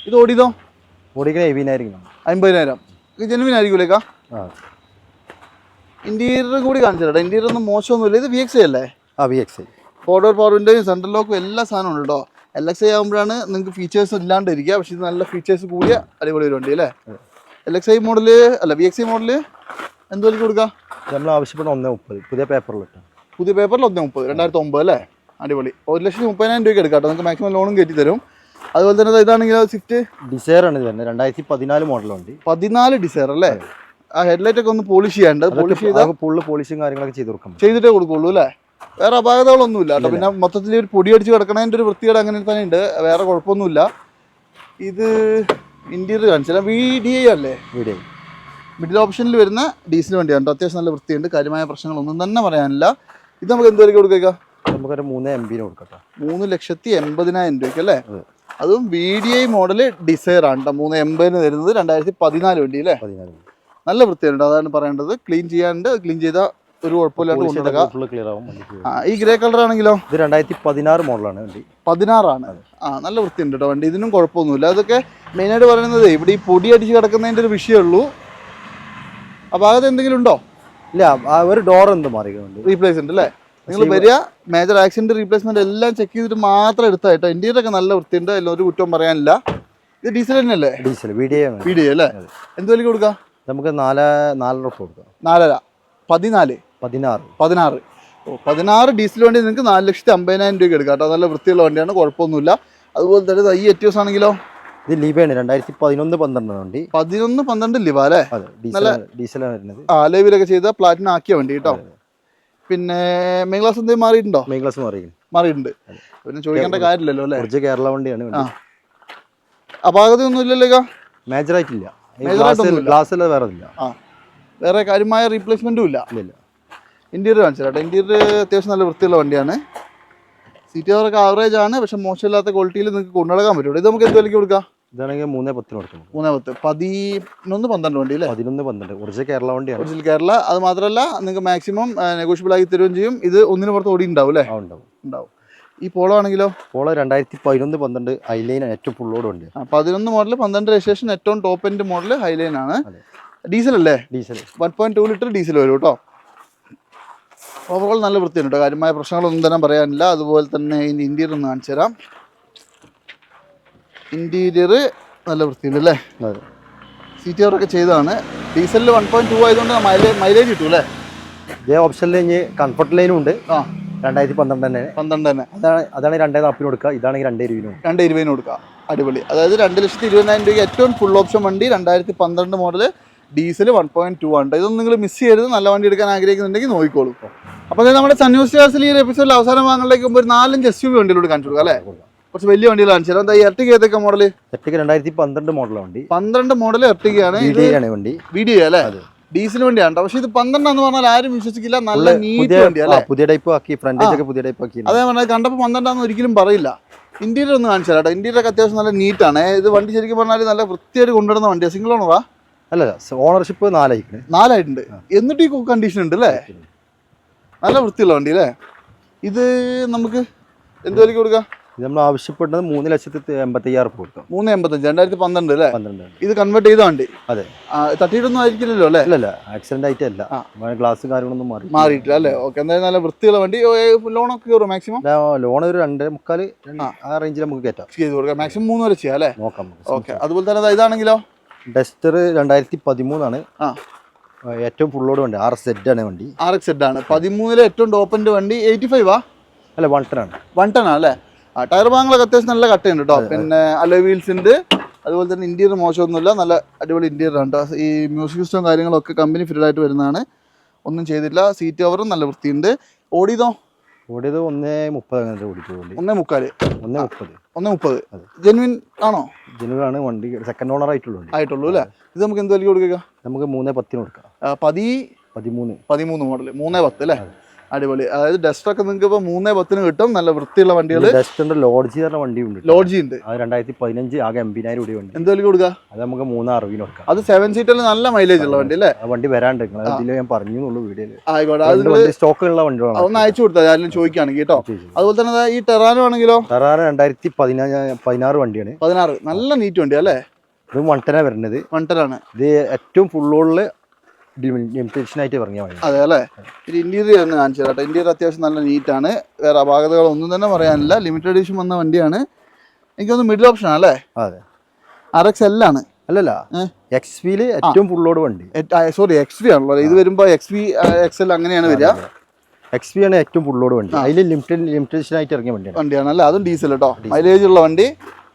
ഇത് ഓടിയതോ?
ഓടിക്കുന്ന എവിനായിരിക്കണം
അമ്പതിനായിരം ഇത് ജെനുവിൻ ആയിരിക്കൂലേക്കാ
ആ.
ഇന്റീരിയർ കൂടി കാണിച്ചിട്ടോ ഇന്റീരിയർ ഒന്നും മോശമൊന്നുമില്ല. ഇത് വി എക്സ് ഐ അല്ലേ?
ആ V X I
four door power വിൻഡോയും central ലോക്കും എല്ലാ സാധനവും ഉണ്ട് കേട്ടോ എൽ എക്സ് ഐ ആകുമ്പോഴാണ് നിങ്ങൾക്ക് ഫീച്ചേഴ്സ് ഇല്ലാണ്ടിരിക്കുക. പക്ഷേ ഇത് നല്ല ഫീച്ചേഴ്സ് കൂടിയ അടിപൊളി ഒരു വണ്ടി അല്ലേ എൽ എക്സ് ഐ മോഡൽ അല്ല വി എക്സ് ഐ മോഡൽ എന്ത് വിലക്ക് കൊടുക്കുക?
നമ്മൾ ആവശ്യപ്പെടുന്ന ഒന്നേ മുപ്പത്. പുതിയ പേപ്പറിലിട്ട്.
പുതിയ പേപ്പറിൽ ഒന്നേ മുപ്പത് രണ്ടായിരത്തി ഒമ്പത് അല്ലേ? അടിപൊളി. ഒരു ലക്ഷത്തി മുപ്പതിനായിരം രൂപയ്ക്ക് എടുക്കാം നിങ്ങൾക്ക് മാക്സിമം ലോണും കയറ്റി തരും. അതുപോലെ തന്നെ ഇതാണെങ്കിൽ സ്വിഫ്റ്റ്
ഡിസയർ ആണ് ഇത് തന്നെ രണ്ടായിരത്തി പതിനാല് മോഡലുണ്ട്
പതിനാല് ഡിസൈർ അല്ലേ? ആ ഹെഡ്ലൈറ്റ് ഒക്കെ ഒന്ന് പോളിഷ് ചെയ്യാണ്ട് പോളിഷ് ചെയ്താൽ
ഫുള്ള് പോളിഷും കാര്യങ്ങളൊക്കെ ചെയ്ത് കൊടുക്കും
ചെയ്തിട്ടേ കൊടുക്കുള്ളൂ അല്ലേ? വേറെ അപാകതകളൊന്നുമില്ല കേട്ടോ. പിന്നെ മൊത്തത്തിൽ ഒരു പൊടി അടിച്ച് കിടക്കണതിന്റെ ഒരു വൃത്തികേട് അങ്ങനെ തന്നെ ഉണ്ട്. വേറെ കുഴപ്പമൊന്നുമില്ല. ഇത് ഇന്റീരിയർ കാണിച്ചാൽ വി ഡി ഐ അല്ലേ?
വി ഡി ഐ
മിഡിൽ ഓപ്ഷനിൽ വരുന്ന ഡീസൽ വണ്ടിയാണ്. കേട്ടോ അത്യാവശ്യം നല്ല വൃത്തിയുണ്ട്. കാര്യമായ പ്രശ്നങ്ങളൊന്നും തന്നെ പറയാനില്ല. ഇത് നമുക്ക് എന്ത് വിലയ്ക്ക് കൊടുക്കുക
നമുക്കൊരു മൂന്ന് എം ബിന് കൊടുക്കട്ടോ
മൂന്ന് ലക്ഷത്തി എൺപതിനായിരം രൂപയ്ക്ക് അല്ലേ?
അതും.
V D I model Dzire ആണ് കേട്ടോ. മൂന്ന് എൺപതിന് തരുന്നത് രണ്ടായിരത്തി പതിനാല് വണ്ടി അല്ലേ? നല്ല വൃത്തിയുണ്ട്. അതാണ് പറയേണ്ടത്. ക്ലീൻ ചെയ്യാണ്ട് ക്ലീൻ ചെയ്ത ഒരു കുഴപ്പമില്ലാണ്ട് കൊണ്ടുനടക്കാം ഈ ഗ്രേ കളർ ആണെങ്കിലോ?
ഇത് രണ്ടായിരത്തി പതിനാറ് മോഡലാണ് വണ്ടി.
പതിനാറാണ്. ആ നല്ല വൃത്തിയുണ്ട് കേട്ടോ വണ്ടി. ഇതിനും കുഴപ്പമൊന്നുമില്ല. അതൊക്കെ മെയിനായിട്ട് പറയുന്നത് ഇവിടെ ഈ പൊടി അടിച്ച് കിടക്കുന്നതിന്റെ ഒരു വിഷയമുള്ളൂ അപ്പോൾ അത് എന്തെങ്കിലും ഉണ്ടോ?
ഇല്ല ഒരു ഡോർ എന്ത് മാറിയിട്ടുണ്ട്
റീപ്ലേസ് ഉണ്ട് അല്ലേ? നിങ്ങൾ വരിക മേജർ ആക്സിഡന്റ് റീപ്ലേസ്മെന്റ് എല്ലാം ചെക്ക് ചെയ്തിട്ട് മാത്രം എടുത്തായിട്ടോ ഇന്ത്യയുടെ ഒക്കെ നല്ല വൃത്തിയുണ്ട് അതിൽ ഒരു കുറ്റവും പറയാനില്ല. ഇത് ഡീസൽ തന്നെയല്ലേ?
ഡീസൽ വീഡിയോ
അല്ലേ? എന്ത് വിലക്ക് കൊടുക്കാം?
നമുക്ക് നാല് നാലര കൊടുക്കാം.
നാലര. പതിനാല്.
പതിനാറ്.
പതിനാറ്. ഓ പതിനാറ് ഡീസൽ വണ്ടി നിങ്ങൾക്ക് നാല് ലക്ഷത്തി അമ്പതിനായിരം രൂപയ്ക്ക് എടുക്കാം കേട്ടോ. നല്ല വൃത്തിയുള്ള വണ്ടിയാണ് കുഴപ്പമൊന്നുമില്ല. അതുപോലെ തന്നെ ഈ എറ്റിയോസ് ആണെങ്കിലോ?
ഇത് ലിവയാണ് രണ്ടായിരത്തി പതിനൊന്ന് പന്ത്രണ്ട് വണ്ടി.
പതിനൊന്ന് പന്ത്രണ്ട് ലിവ അല്ലേ?
ഡീസൽ ഡീസലാണ് വരുന്നത്.
ആ ലേവിലൊക്കെ ചെയ്ത പ്ലാറ്റിനം ആക്കിയ വണ്ടി കേട്ടോ. പിന്നെ മെയിൻ ക്ലാസ് എന്തെങ്കിലും മാറിയിട്ടുണ്ടോ?
മെയിൻ ക്ലാസ് മാറിയിട്ടുണ്ട്
മാറിയിട്ടുണ്ട്. പിന്നെ ചോദിക്കേണ്ട കാര്യമില്ലല്ലോ അല്ലേ?
കുറച്ച് കേരള വണ്ടിയാണ്
ആ. ഒന്നും ഇല്ലല്ലോ
മേജർ ആയിട്ടില്ല.
Major
ഗ്ലാസ് അല്ല വേറെ ഇല്ല
ആ. വേറെ കാര്യമായ റീപ്ലേസ്മെന്റും ഇല്ല.
ഇല്ല
ഇന്റീരിയർ കാണിച്ചു കേട്ടോ. ഇന്റീരിയർ അത്യാവശ്യം നല്ല വൃത്തിയുള്ള വണ്ടിയാണ്. സീറ്റ് കവറൊക്കെ ആവറേജ് ആണ് പക്ഷെ മോശമില്ലാത്ത ക്വാളിറ്റിയിൽ നിങ്ങൾക്ക് കൊണ്ടുനടക്കാൻ പറ്റുള്ളൂ ഇത് നമുക്ക് എന്ത് വിലയ്ക്ക് കൊടുക്കാം?
ഇതാണെങ്കിൽ മൂന്നേ പത്തിന് കൊടുക്കും
മൂന്നേ പത്ത്. പതിനൊന്ന് പന്ത്രണ്ട് വണ്ടി അല്ലേ?
പതിനൊന്ന് പന്ത്രണ്ട്. ഒറിജിനൽ കേരള വണ്ടിയാണ്.
ഒറിജിനൽ കേരള. അത് മാത്രമല്ല നിങ്ങൾക്ക് മാക്സിമം നെഗോഷ്യബിൾ ആക്കി തരുകയും ചെയ്യും. ഇത് ഒന്നിന് പുറത്ത് ഓടി ഉണ്ടാവും അല്ലേ?
ഉണ്ടാവും.
ഉണ്ടാവും. ഈ പോളോ ആണെങ്കിലോ?
പോളോ രണ്ടായിരത്തി പതിനൊന്ന് പന്ത്രണ്ട് ഹൈലൈൻ ഏറ്റവും ഫുള്ളോട് വണ്ടി.
ആ, പതിനൊന്ന് മോഡൽ പന്ത്രണ്ട് രജിസ്ട്രേഷൻ ഏറ്റവും ടോപ്പ് എൻഡ് മോഡൽ ഹൈലൈൻ ആണ്. ഡീസൽ അല്ലേ?
Diesel
one point two litre diesel വരും കേട്ടോ. ഓവറോൾ നല്ല വൃത്തിയുണ്ട് കേട്ടോ. കാര്യമായ പ്രശ്നങ്ങളൊന്നും തന്നെ പറയാനില്ല. അതുപോലെ തന്നെ ഇതിന്റെ ഇന്റീരിയർ ഒന്ന് കാണിച്ചു തരാം ഇന്റീരിയർ നല്ല വൃത്തിയുണ്ട് അല്ലേ സീറ്റ് കവറൊക്കെ ചെയ്തതാണ്. ഡീസലിൽ വൺ പോയിന്റ് ടു ആയതുകൊണ്ട് മൈലേജ് മൈലേജ് കിട്ടും അല്ലേ
ഇതേ ഓപ്ഷനിൽ ഇനി കംഫർട്ട് ലൈനും ഉണ്ട്.
ആ.
രണ്ടായിരത്തി പന്ത്രണ്ട് തന്നെ.
പന്ത്രണ്ട് തന്നെ.
അതാണ് അതാണ് രണ്ടേ നാൽപ്പതിന് കൊടുക്കുക. ഇതാണെങ്കിൽ രണ്ടേ ഇരുപതിനും
രണ്ട് ഇരുപതിന് കൊടുക്കുക. അടിപൊളി. അതായത് രണ്ട് ലക്ഷത്തി ഇരുപതിനായിരം രൂപയ്ക്ക് ഏറ്റവും ഫുൾ ഓപ്ഷൻ വണ്ടി രണ്ടായിരത്തി പന്ത്രണ്ട് model diesel one point two ആണ്. ഇതൊന്നും നിങ്ങൾ മിസ് ചെയ്യരുത്. നല്ല വണ്ടി എടുക്കാൻ ആഗ്രഹിക്കുന്നുണ്ടെങ്കിൽ നോക്കിക്കോളൂ. അപ്പോൾ അതായത് നമ്മുടെ സന്യൂസ് ചാർസിൽ ഈ ഒരു എപ്പിസോഡിൽ അവസാന ഭാഗങ്ങളിലേക്ക് ഒരു നാലഞ്ച് എസ് യു വി വണ്ടികളോട് കാണിച്ചു കൊടുക്കാം. അല്ലേ കുറച്ച് വലിയ വണ്ടികൾ കാണിച്ചു തരാം. എന്താ എർട്ടിക ഏതൊക്കെ മോഡൽ
എർട്ടിക രണ്ടായിരത്തി പന്ത്രണ്ട് മോഡൽ വണ്ടി.
പന്ത്രണ്ട് മോഡൽ എർട്ടികയാണ്
ആണ്. വണ്ടി.
വീഡിയോ അല്ലേ? ഡീസൽ വണ്ടിയാണ്. പക്ഷെ ഇത് പന്ത്രണ്ടെന്ന് പറഞ്ഞാൽ ആരും വിശ്വസിക്കില്ല. നല്ല നീറ്റ്
പുതിയ
വണ്ടി അല്ലേ?
പുതിയ ടൈപ്പ് ആക്കി ഫ്രണ്ട് ഒക്കെ പുതിയ ടൈപ്പ് ആക്കി
അതേ പറഞ്ഞാൽ കണ്ടപ്പോൾ പന്ത്രണ്ടാന്ന് ഒരിക്കലും പറയില്ല. ഇന്റീരിയർ ഒന്ന് കാണിച്ചു തരാം ഇന്റീരിയർ ഒക്കെ അത്യാവശ്യം നല്ല നീറ്റാണ് ഇത് വണ്ടി ശരിക്കും പറഞ്ഞാൽ നല്ല വൃത്തിയായിട്ട് കൊണ്ടുവരുന്ന വണ്ടിയാണ് സിംഗിൾ ഓണറാ
അല്ല ഓണർഷിപ്പ് നാലായിട്ടുണ്ട്.
നാലായിട്ടുണ്ട് എന്നിട്ട് ഈ കണ്ടീഷൻ ഉണ്ട് അല്ലേ? നല്ല വൃത്തിയുള്ള വണ്ടി അല്ലേ? ഇത് നമുക്ക് എന്ത് വിലയ്ക്ക് കൊടുക്കാം?
ഇത് നമ്മൾ ആവശ്യപ്പെടുന്നത് മൂന്ന് ലക്ഷത്തി എൺപത്തി ഉറുപ്പ് കൊടുക്കാം
മൂന്ന് എൺപത്തഞ്ച് രണ്ടായിരത്തി പന്ത്രണ്ട് അല്ലേ?
പന്ത്രണ്ട്.
ഇത് കൺവേർട്ട് ചെയ്ത വണ്ടി?
അതെ.
തട്ടിയിട്ടൊന്നും ആയിരിക്കില്ലല്ലോ അല്ലേ?
അല്ല. ആക്സിഡന്റ് ആയിട്ടല്ല. ഗ്ലാസ് കാര്യങ്ങളൊന്നും മാറി
മാറിയിട്ടില്ല അല്ലേ? ഓക്കെ എന്തായാലും നല്ല വൃത്തിയുള്ള വണ്ടി. ഒക്കെ കയറും മാക്സിമം
ലോൺ ഒരു രണ്ടേ മുക്കാൽ
ആ.
റേഞ്ചിൽ നമുക്ക് കയറ്റാം.
ചെയ്ത് കൊടുക്കാം. മാക്സിമം മൂന്ന് വരെ ചെയ്യാം അല്ലേ?
നോക്കാം
ഓക്കെ അതുപോലെ തന്നെ ഇതാണെങ്കിലോ?
ഡസ്റ്റർ രണ്ടായിരത്തി പതിമൂന്നാണ്.
ആ.
ഏറ്റവും ഫുള്ളോട് വണ്ടി ആർ സെഡ് ആണ് വണ്ടി.
ആർ എക്സ് ആണ്. പതിമൂന്നിലെ ഏറ്റവും ടോപ്പിന്റെ വണ്ടി എയ്റ്റി ഫൈവ് ആ?
അല്ല വൺ ടൺ ആണ്.
വൺ ടൺ ആണ് അല്ലേ? ആ ടയർ ഭാഗങ്ങളൊക്കെ അത്യാവശ്യം നല്ല കട്ടയുണ്ട് കേട്ടോ പിന്നെ അലോ വീൽസ് ഉണ്ട്. അതുപോലെ തന്നെ ഇന്റീരിയർ മോശമൊന്നുമില്ല. നല്ല അടിപൊളി ഇന്റീരിയർ ആണ് കേട്ടോ ഈ മ്യൂസിക് സിസ്റ്റവും കാര്യങ്ങളൊക്കെ കമ്പനി ഫിറ്റഡ് ആയിട്ട് വരുന്നതാണ്. ഒന്നും ചെയ്തില്ല സീറ്റ് കവറും നല്ല വൃത്തിയുണ്ട്. ഓടിയതോ?
ഓടിയത് ഒന്നേ മുപ്പത് അങ്ങനെ ഓടിച്ചു
ഒന്നേ മുക്കാൽ.
ഒന്നേ മുപ്പത്.
ഒന്നേ മുപ്പത്. ജെനുവിൻ ആണോ?
ജെനുവിൻ ആണ്. വണ്ടി സെക്കൻഡ് ഓണർ ആയിട്ടുള്ളൂ
ആയിട്ടുള്ളൂ അല്ലേ? ഇത് നമുക്ക് എന്ത് വലിയ കൊടുക്കുക?
നമുക്ക് മൂന്നേ പത്തിന് കൊടുക്കാം.
പതി
പതിമൂന്ന്.
പതിമൂന്ന് മോഡൽ മൂന്നേ പത്ത് അല്ലേ? അടിപൊളി. അതായത് ഡസ്റ്റ് ഒക്കെ നിങ്ങൾക്ക് ഇപ്പൊ മൂന്നേ പത്തിന് കിട്ടും. നല്ല വൃത്തിയുള്ള വണ്ടികൾ
ഡസ്റ്റിന്റെ ലോഡ്ജ് പറഞ്ഞ വണ്ടി ഉണ്ട്
ലോഡ്ജി ഉണ്ട്.
അത് രണ്ടായിരത്തി പതിനഞ്ച് ആകെ എൺപതിനായിരം രൂപ ഉണ്ട്
എന്ത് വിലക്ക് കൊടുക്കുക
അത് നമുക്ക് മൂന്ന് അറുപതിന് കൊടുക്കാം
അത് സെവൻ സീറ്ററിൽ നല്ല മൈലേജ് ഉള്ള വണ്ടി അല്ലേ?
വണ്ടി വരാണ്ട് ഞാൻ പറഞ്ഞു എന്നുള്ളൂ വീഡിയോയിൽ
ആയിക്കോട്ടെ. അത്
സ്റ്റോക്ക് ഉള്ള വണ്ടികളാണ്.
ഒന്ന് അയച്ചു കൊടുത്താൽ ആരെങ്കിലും ചോദിക്കുകയാണെങ്കിൽ കേട്ടോ. അതുപോലെ തന്നെ ഈ ടെറാനോ ആണെങ്കിലോ?
ടെറാനോ രണ്ടായിരത്തി പതിനാറ് പതിനാറ് വണ്ടിയാണ്.
പതിനാറ്. നല്ല നീറ്റ് വണ്ടി അല്ലേ?
ഇത് വണ്ടന വരുന്നത്.
വണ്ടറാണ്
ഇത് ഏറ്റവും ഫുള്ളോളിൽ ലിമിറ്റേഷൻ ആയിട്ട് മതി.
അതെ അല്ലേ? ഇത് ഇന്റീരിയർ ഒന്ന് കാണിച്ചു തരാം. ഇന്റീരിയർ അത്യാവശ്യം നല്ല നീറ്റാണ്. വേറെ അപാകതകൾ ഒന്നും തന്നെ പറയാനില്ല. ലിമിറ്റഡ് എഡിഷൻ വന്ന വണ്ടിയാണ്. എനിക്കൊന്ന് മിഡിൽ ഓപ്ഷൻ അല്ലേ?
അതെ.
ആർ എക്സ് എൽ ആണ്.
അല്ലല്ല? എക്സ് വിയിൽ ഏറ്റവും ഫുള്ളോട് വണ്ടി.
സോറി എക്സ് വി ആണല്ലോ ഇത് വരുമ്പോൾ എക്സ് വി എക്സ് എൽ അങ്ങനെയാണ് വരിക.
എക്സ് വി ആണ് ഏറ്റവും ഫുള്ളോട് വണ്ടി. അതിൽ ലിമിറ്റഡ് ലിമിറ്റേഷൻ ആയിട്ട് ഇറങ്ങിയ വണ്ടിയാണ്.
വണ്ടിയാണ് അല്ലേ? അതും ഡീസൽ കേട്ടോ മൈലേജ് ഉള്ള വണ്ടി.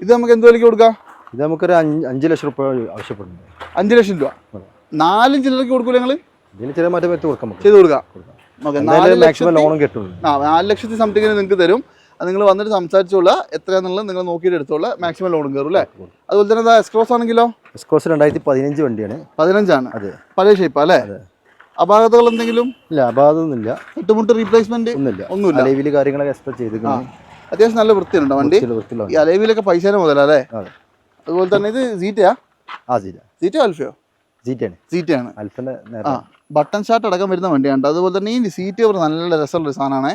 ഇത് നമുക്ക് എന്ത് വിലയ്ക്ക് കൊടുക്കാം?
ഇത് നമുക്കൊരു അഞ്ച് അഞ്ച് ലക്ഷം രൂപ ആവശ്യപ്പെടുന്നുണ്ട്.
അഞ്ച് ലക്ഷം രൂപ. നാലും ചില്ലറയ്ക്ക് കൊടുക്കൂല
മാറ്റം വരുത്തി കൊടുക്കാം
ചെയ്ത് കൊടുക്കാം. ഓക്കെ നാല് ലക്ഷത്തി
ലോണും
ആ നാല് ലക്ഷത്തി സംതിങ്ങിന് നിങ്ങൾക്ക് തരും. അത് നിങ്ങൾ വന്നിട്ട് സംസാരിച്ചോളൂ എത്രയാണെന്നുള്ളത് നിങ്ങൾ നോക്കിയിട്ട് എടുത്തോളൂ മാക്സിമം ലോണും കയറും അല്ലേ? അതുപോലെ തന്നെ എക്സ്ക്രോസ് ആണെങ്കിലോ?
എസ്ക്രോസ് രണ്ടായിരത്തി പതിനഞ്ച് വണ്ടിയാണ്.
പതിനഞ്ചാണ്.
അതെ.
പഴയ ഷേപ്പ് അല്ലേ? അപാകതകൾ എന്തെങ്കിലും?
ഇല്ല അപാകതൊന്നുമില്ല.
മുട്ടുമുട്ട് റീപ്ലേസ്മെന്റ്
ഒന്നുമില്ല.
ഒന്നുമില്ല.
അലവിൽ കാര്യങ്ങളൊക്കെ എക്സ്പെക്ട് ചെയ്തിരിക്കുന്നു.
അത്യാവശ്യം നല്ല വൃത്തിയുണ്ട് വണ്ടി. ഈ. അലവിലൊക്കെ പൈസ മുതലല്ലേ
അതെ.
അതുപോലെ തന്നെ ഇത് സീറ്റയാ
ആ? സീറ്റ
സീറ്റോ അൽഫയോ
സീറ്റാണ്.
ആ ബട്ടൺ ഷാർട്ട് അടക്കം വരുന്ന വണ്ടിയാണ്. അതുപോലെ തന്നെ ഈ സീറ്റ് കവർ നല്ല രസമുള്ള ഒരു സാധനമാണ്.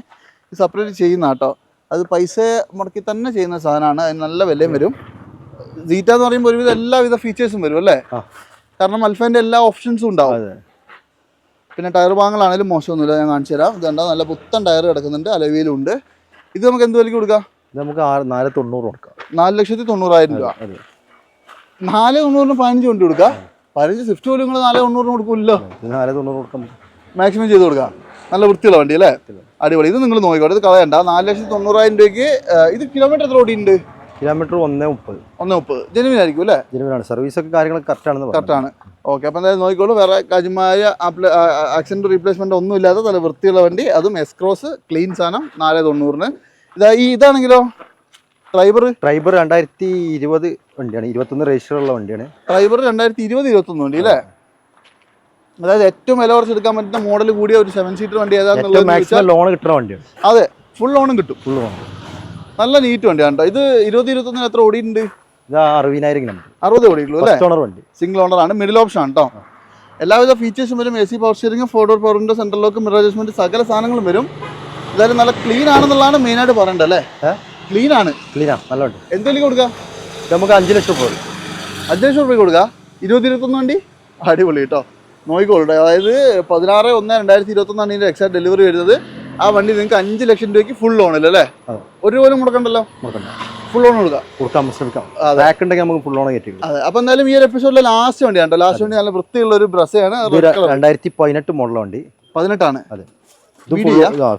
ഇത് സെപ്പറേറ്റ് ചെയ്യുന്ന കേട്ടോ അത് പൈസ മുടക്കി തന്നെ ചെയ്യുന്ന സാധനമാണ്. അതിന് നല്ല വിലയും വരും. സീറ്റ എന്ന് പറയുമ്പോൾ ഒരുവിധം എല്ലാവിധ ഫീച്ചേഴ്സും വരും അല്ലേ? കാരണം അൽഫേന്റെ എല്ലാ ഓപ്ഷൻസും ഉണ്ടാവും. പിന്നെ ടയർ ഭാഗങ്ങളാണെങ്കിലും മോശമൊന്നുമില്ല. ഞാൻ കാണിച്ചു തരാം. ഇത് കണ്ടോ? നല്ല പുത്തൻ ടയർ കിടക്കുന്നുണ്ട്. അലവിയിലും ഉണ്ട് ഇത് നമുക്ക് എന്ത് വിലയ്ക്ക് കൊടുക്കാം?
നമുക്ക് നാല് തൊണ്ണൂറ് കൊടുക്കാം.
നാല് ലക്ഷത്തി തൊണ്ണൂറായിരം രൂപ. നാല് തൊണ്ണൂറിന് പതിനഞ്ച് കൊണ്ട് കൊടുക്കാം. പതിനഞ്ച് സ്വിഫ്റ്റ് പോലും നിങ്ങൾ നാല് തൊണ്ണൂറിന് കൊടുക്കില്ലല്ലോ
നാല് തൊണ്ണൂറ് കൊടുക്കാം.
മാക്സിമം ചെയ്ത് കൊടുക്കാം. നല്ല വൃത്തിയുള്ള വണ്ടി അല്ലേ? അടിപൊളി. ഇത് നിങ്ങൾ നോക്കിക്കോട്ടെ ഇത് കളയണ്ട. നാല് ലക്ഷത്തി തൊണ്ണൂറായിരം രൂപയ്ക്ക് ഇത് കിലോമീറ്റർ എത്ര ഓടിയുണ്ട്
കിലോമീറ്റർ ഒന്നേ മുപ്പത്.
ഒന്ന് മുപ്പത്. ജനുവിൻ ആയിരിക്കും അല്ലേ?
ജനുവിനാണ് സർവീസ് ഒക്കെ കാര്യങ്ങൾ കറക്റ്റ് ആണെന്ന് കറക്റ്റ്
ആണ്. ഓക്കെ അപ്പം എന്തായാലും നോക്കിക്കോളൂ. വേറെ കാര്യമായ ആക്സിഡന്റ് റീപ്ലേസ്മെന്റ് ഒന്നും ഇല്ലാതെ നല്ല വൃത്തിയുള്ള വണ്ടി. അതും എക്സ്ക്രോസ് ക്ലീൻ സാധനം നാല് തൊണ്ണൂറിന്. ഇതാ ഈ ഇതാണെങ്കിലോ? ഡ്രൈവർ
ഡ്രൈവർ രണ്ടായിരത്തി ഇരുപത് വണ്ടിയാണ്. ഇരുപത്തൊന്ന് രജിസ്റ്റർ ഉള്ള വണ്ടിയാണ്.
ഡ്രൈവർ രണ്ടായിരത്തി ഇരുപത് ഇരുപത്തൊന്ന് വണ്ടി അല്ലേ? അതായത് ഏറ്റവും വില കുറച്ച് എടുക്കാൻ പറ്റുന്ന മോഡൽ കൂടിയ ഒരു സെവൻ സീറ്റർ വണ്ടി ഏതാണെന്നുള്ളത്
മാക്സിമം ലോൺ കിട്ടുന്ന വണ്ടിയാണ്.
അതെ ഫുൾ ലോണും കിട്ടും.
ഫുൾ ലോൺ
നല്ല നീറ്റ് വണ്ടിയാണ് കേട്ടോ. ഇത് ഇരുപത് ഇരുപത്തൊന്നിന് എത്ര ഓടിയിട്ടുണ്ട്?
ഇത് അറുപതിനായിരം കിലോമീറ്റർ.
അറുപത് ഓടിയിട്ടുള്ളൂ അല്ലേ?
ഓണർ വണ്ടി.
സിംഗിൾ ഓണർ ആണ്. മിഡിൽ ഓപ്ഷൻ ആണ് കേട്ടോ എല്ലാവിധ ഫീച്ചേഴ്സും വരും. A C power steering four door power window central lock mirror adjustment സകല സാധനങ്ങളും വരും. എന്തായാലും നല്ല ക്ലീൻ ആണെന്നുള്ളതാണ് മെയിനായിട്ട് പറയേണ്ടത് അല്ലേ? ക്ലീൻ ആണ്?
ക്ലീനാ നല്ല വണ്ടി
എന്തെങ്കിലും കൊടുക്കുക
നമുക്ക് അഞ്ച് ലക്ഷം രൂപ
അഞ്ച് ലക്ഷം രൂപ കൊടുക്കുക ഇരുപത് ഇരുപത്തൊന്ന് വണ്ടി? അടിപൊളി കേട്ടോ. നോക്കിക്കോളൂ അതായത് പതിനാറ് ഒന്ന് രണ്ടായിരത്തി ഇരുപത്തൊന്നാണ് ഇതിന്റെ എക്സാക്ട് ഡെലിവറി വരുന്നത്. ആ വണ്ടി നിങ്ങൾക്ക് അഞ്ച് ലക്ഷം രൂപയ്ക്ക് ഫുൾ ലോൺ അല്ലേ
അല്ലേ?
ഒരു പോലും മുടക്കണ്ടല്ലോ?
മുടക്കണ്ട.
ഫുൾ ലോൺ കൊടുക്കാം.
കൊടുക്കാൻ ശ്രമിക്കാം. ബാക്കുണ്ടെങ്കിൽ നമുക്ക് ഫുൾ ലോൺ കയറ്റി
അതെ. അപ്പോൾ എന്തായാലും ഈ ഒരു എപ്പിസോഡിലെ ലാസ്റ്റ് വണ്ടിയാണ് ലാസ്റ്റ് വണ്ടി നല്ല വൃത്തിയുള്ള ഒരു
ബ്രസ്സാണ് രണ്ടായിരത്തി പതിനെട്ട് മോഡൽ വണ്ടി.
പതിനെട്ടാണ്.
അതെ?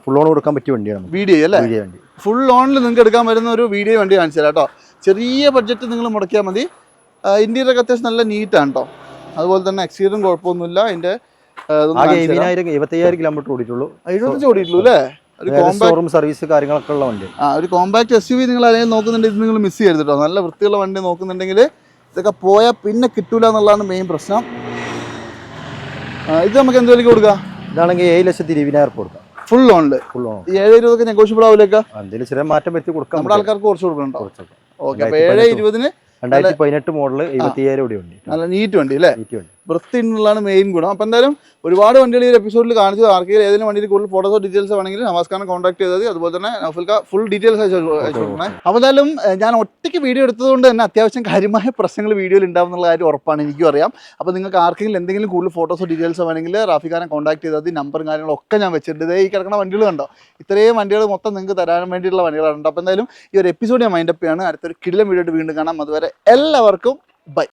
ഫുൾ ലോൺ കൊടുക്കാൻ പറ്റിയ വണ്ടിയാണ്
വീഡിയോ അല്ലേ?
വണ്ടി.
ഫുൾ ലോണിൽ നിങ്ങൾക്ക് എടുക്കാൻ വരുന്ന ഒരു വീഡിയോ വണ്ടി കാണിച്ചു തരാം കേട്ടോ. ചെറിയ ബഡ്ജറ്റ് നിങ്ങൾ മുടക്കിയാൽ മതി. ഇന്ത്യയിലൊക്കെ അത്യാവശ്യം നല്ല നീറ്റാണ് കേട്ടോ. അതുപോലെ തന്നെ എക്സ്റ്റീരിയറും കുഴപ്പമൊന്നുമില്ല. അതിന്റെ
എഴുപത്തയ്യായിരം കിലോമീറ്റർ ഓടിയിട്ടുള്ളൂ.
എഴുപത്തഞ്ച് ഓടിയിട്ടുള്ളൂ അല്ലേ?
ഷോറൂം സർവീസ് കാര്യങ്ങളൊക്കെ ഉള്ള വണ്ടി.
ആ ഒരു കോമ്പാക്ട് എസ് യു വി നിങ്ങൾ അല്ലെങ്കിൽ നോക്കുന്നുണ്ടെങ്കിൽ നിങ്ങൾ മിസ് ചെയ്യരുത് കേട്ടോ. നല്ല വൃത്തിയുള്ള വണ്ടി നോക്കുന്നുണ്ടെങ്കിൽ ഇതൊക്കെ പോയാൽ പിന്നെ കിട്ടൂല എന്നുള്ളതാണ് മെയിൻ പ്രശ്നം. ഇത് നമുക്ക് എന്ത് വിലയ്ക്ക് കൊടുക്കാം?
ഇതാണെങ്കിൽ ഏഴ് ലക്ഷത്തി ഇരുപതിനായിരം കൊടുക്കാം.
ഫുൾ ലോണിൽ
ഫുൾ ലോൺ
ഏഴ് ഇരുപതൊക്കെ നെഗോഷ്യബിൾ ആവില്ലേക്കാ?
എന്തെങ്കിലും ചെറിയ മാറ്റം വരുത്തി കൊടുക്കാം
നമ്മുടെ ആൾക്കാർക്ക് കുറച്ച്
കൊടുക്കണം
ഓക്കെ അപ്പോൾ ഏഴ് ഇരുപതിന്
രണ്ടായിരത്തി പതിനെട്ട് എഴുപത്തിയ്യായിരം കൂടി ഉണ്ട്
നല്ല നീറ്റ് വണ്ടി അല്ലേ? വൃത്തി എന്നുള്ളതാണ് മെയിൻ ഗുണം. അപ്പൊ എന്തായാലും ഒരുപാട് വണ്ടികൾ ഈ എപ്പിസോഡിൽ കാണിച്ചത് ആർക്കെങ്കിലും ഏതെങ്കിലും വണ്ടിയിൽ കൂടുതൽ ഫോട്ടോസോ ഡീറ്റെയിൽസ് വേണമെങ്കിൽ നമസ്കാരം കോൺടാക്ട് ചെയ്താൽ മതി. അതുപോലെ തന്നെ നഫുൽക്ക ഫുൾ ഡീറ്റെയിൽസ് അയച്ചു അപ്പോൾ എന്തായാലും ഞാൻ ഒറ്റയ്ക്ക് വീഡിയോ എടുത്തതുകൊണ്ട് തന്നെ അത്യാവശ്യം കാര്യമായ പ്രശ്നങ്ങൾ വീഡിയോയിൽ ഉണ്ടാവും എന്നുള്ള കാര്യം ഉറപ്പാണ് എനിക്കും അറിയാം. അപ്പോൾ നിങ്ങൾക്ക് ആർക്കെങ്കിലും എന്തെങ്കിലും കൂടുതൽ ഫോട്ടോസോ ഡീറ്റെയിൽസോ വേണമെങ്കിൽ റാഫിക്കാരൻ കോൺടാക്ട് ചെയ്താൽ മതി. നമ്പറും കാര്യങ്ങളൊക്കെ ഞാൻ വെച്ചിട്ടുണ്ട്. ഈ കിടക്കുന്ന വണ്ടികൾ കണ്ടോ? ഇത്രയും വണ്ടികൾ മൊത്തം നിങ്ങൾക്ക് തരാൻ വേണ്ടിയിട്ടുള്ള വണ്ടികളാണ്. അപ്പോൾ എന്തായാലും ഈ ഒരു എപ്പിസോഡ് ഞാൻ മൈൻഡപ്പ് ചെയ്യാണ്. അടുത്തൊരു കിടിലം വീഡിയോ വീണ്ടും കാണാം. അതുവരെ എല്ലാവർക്കും ബൈ.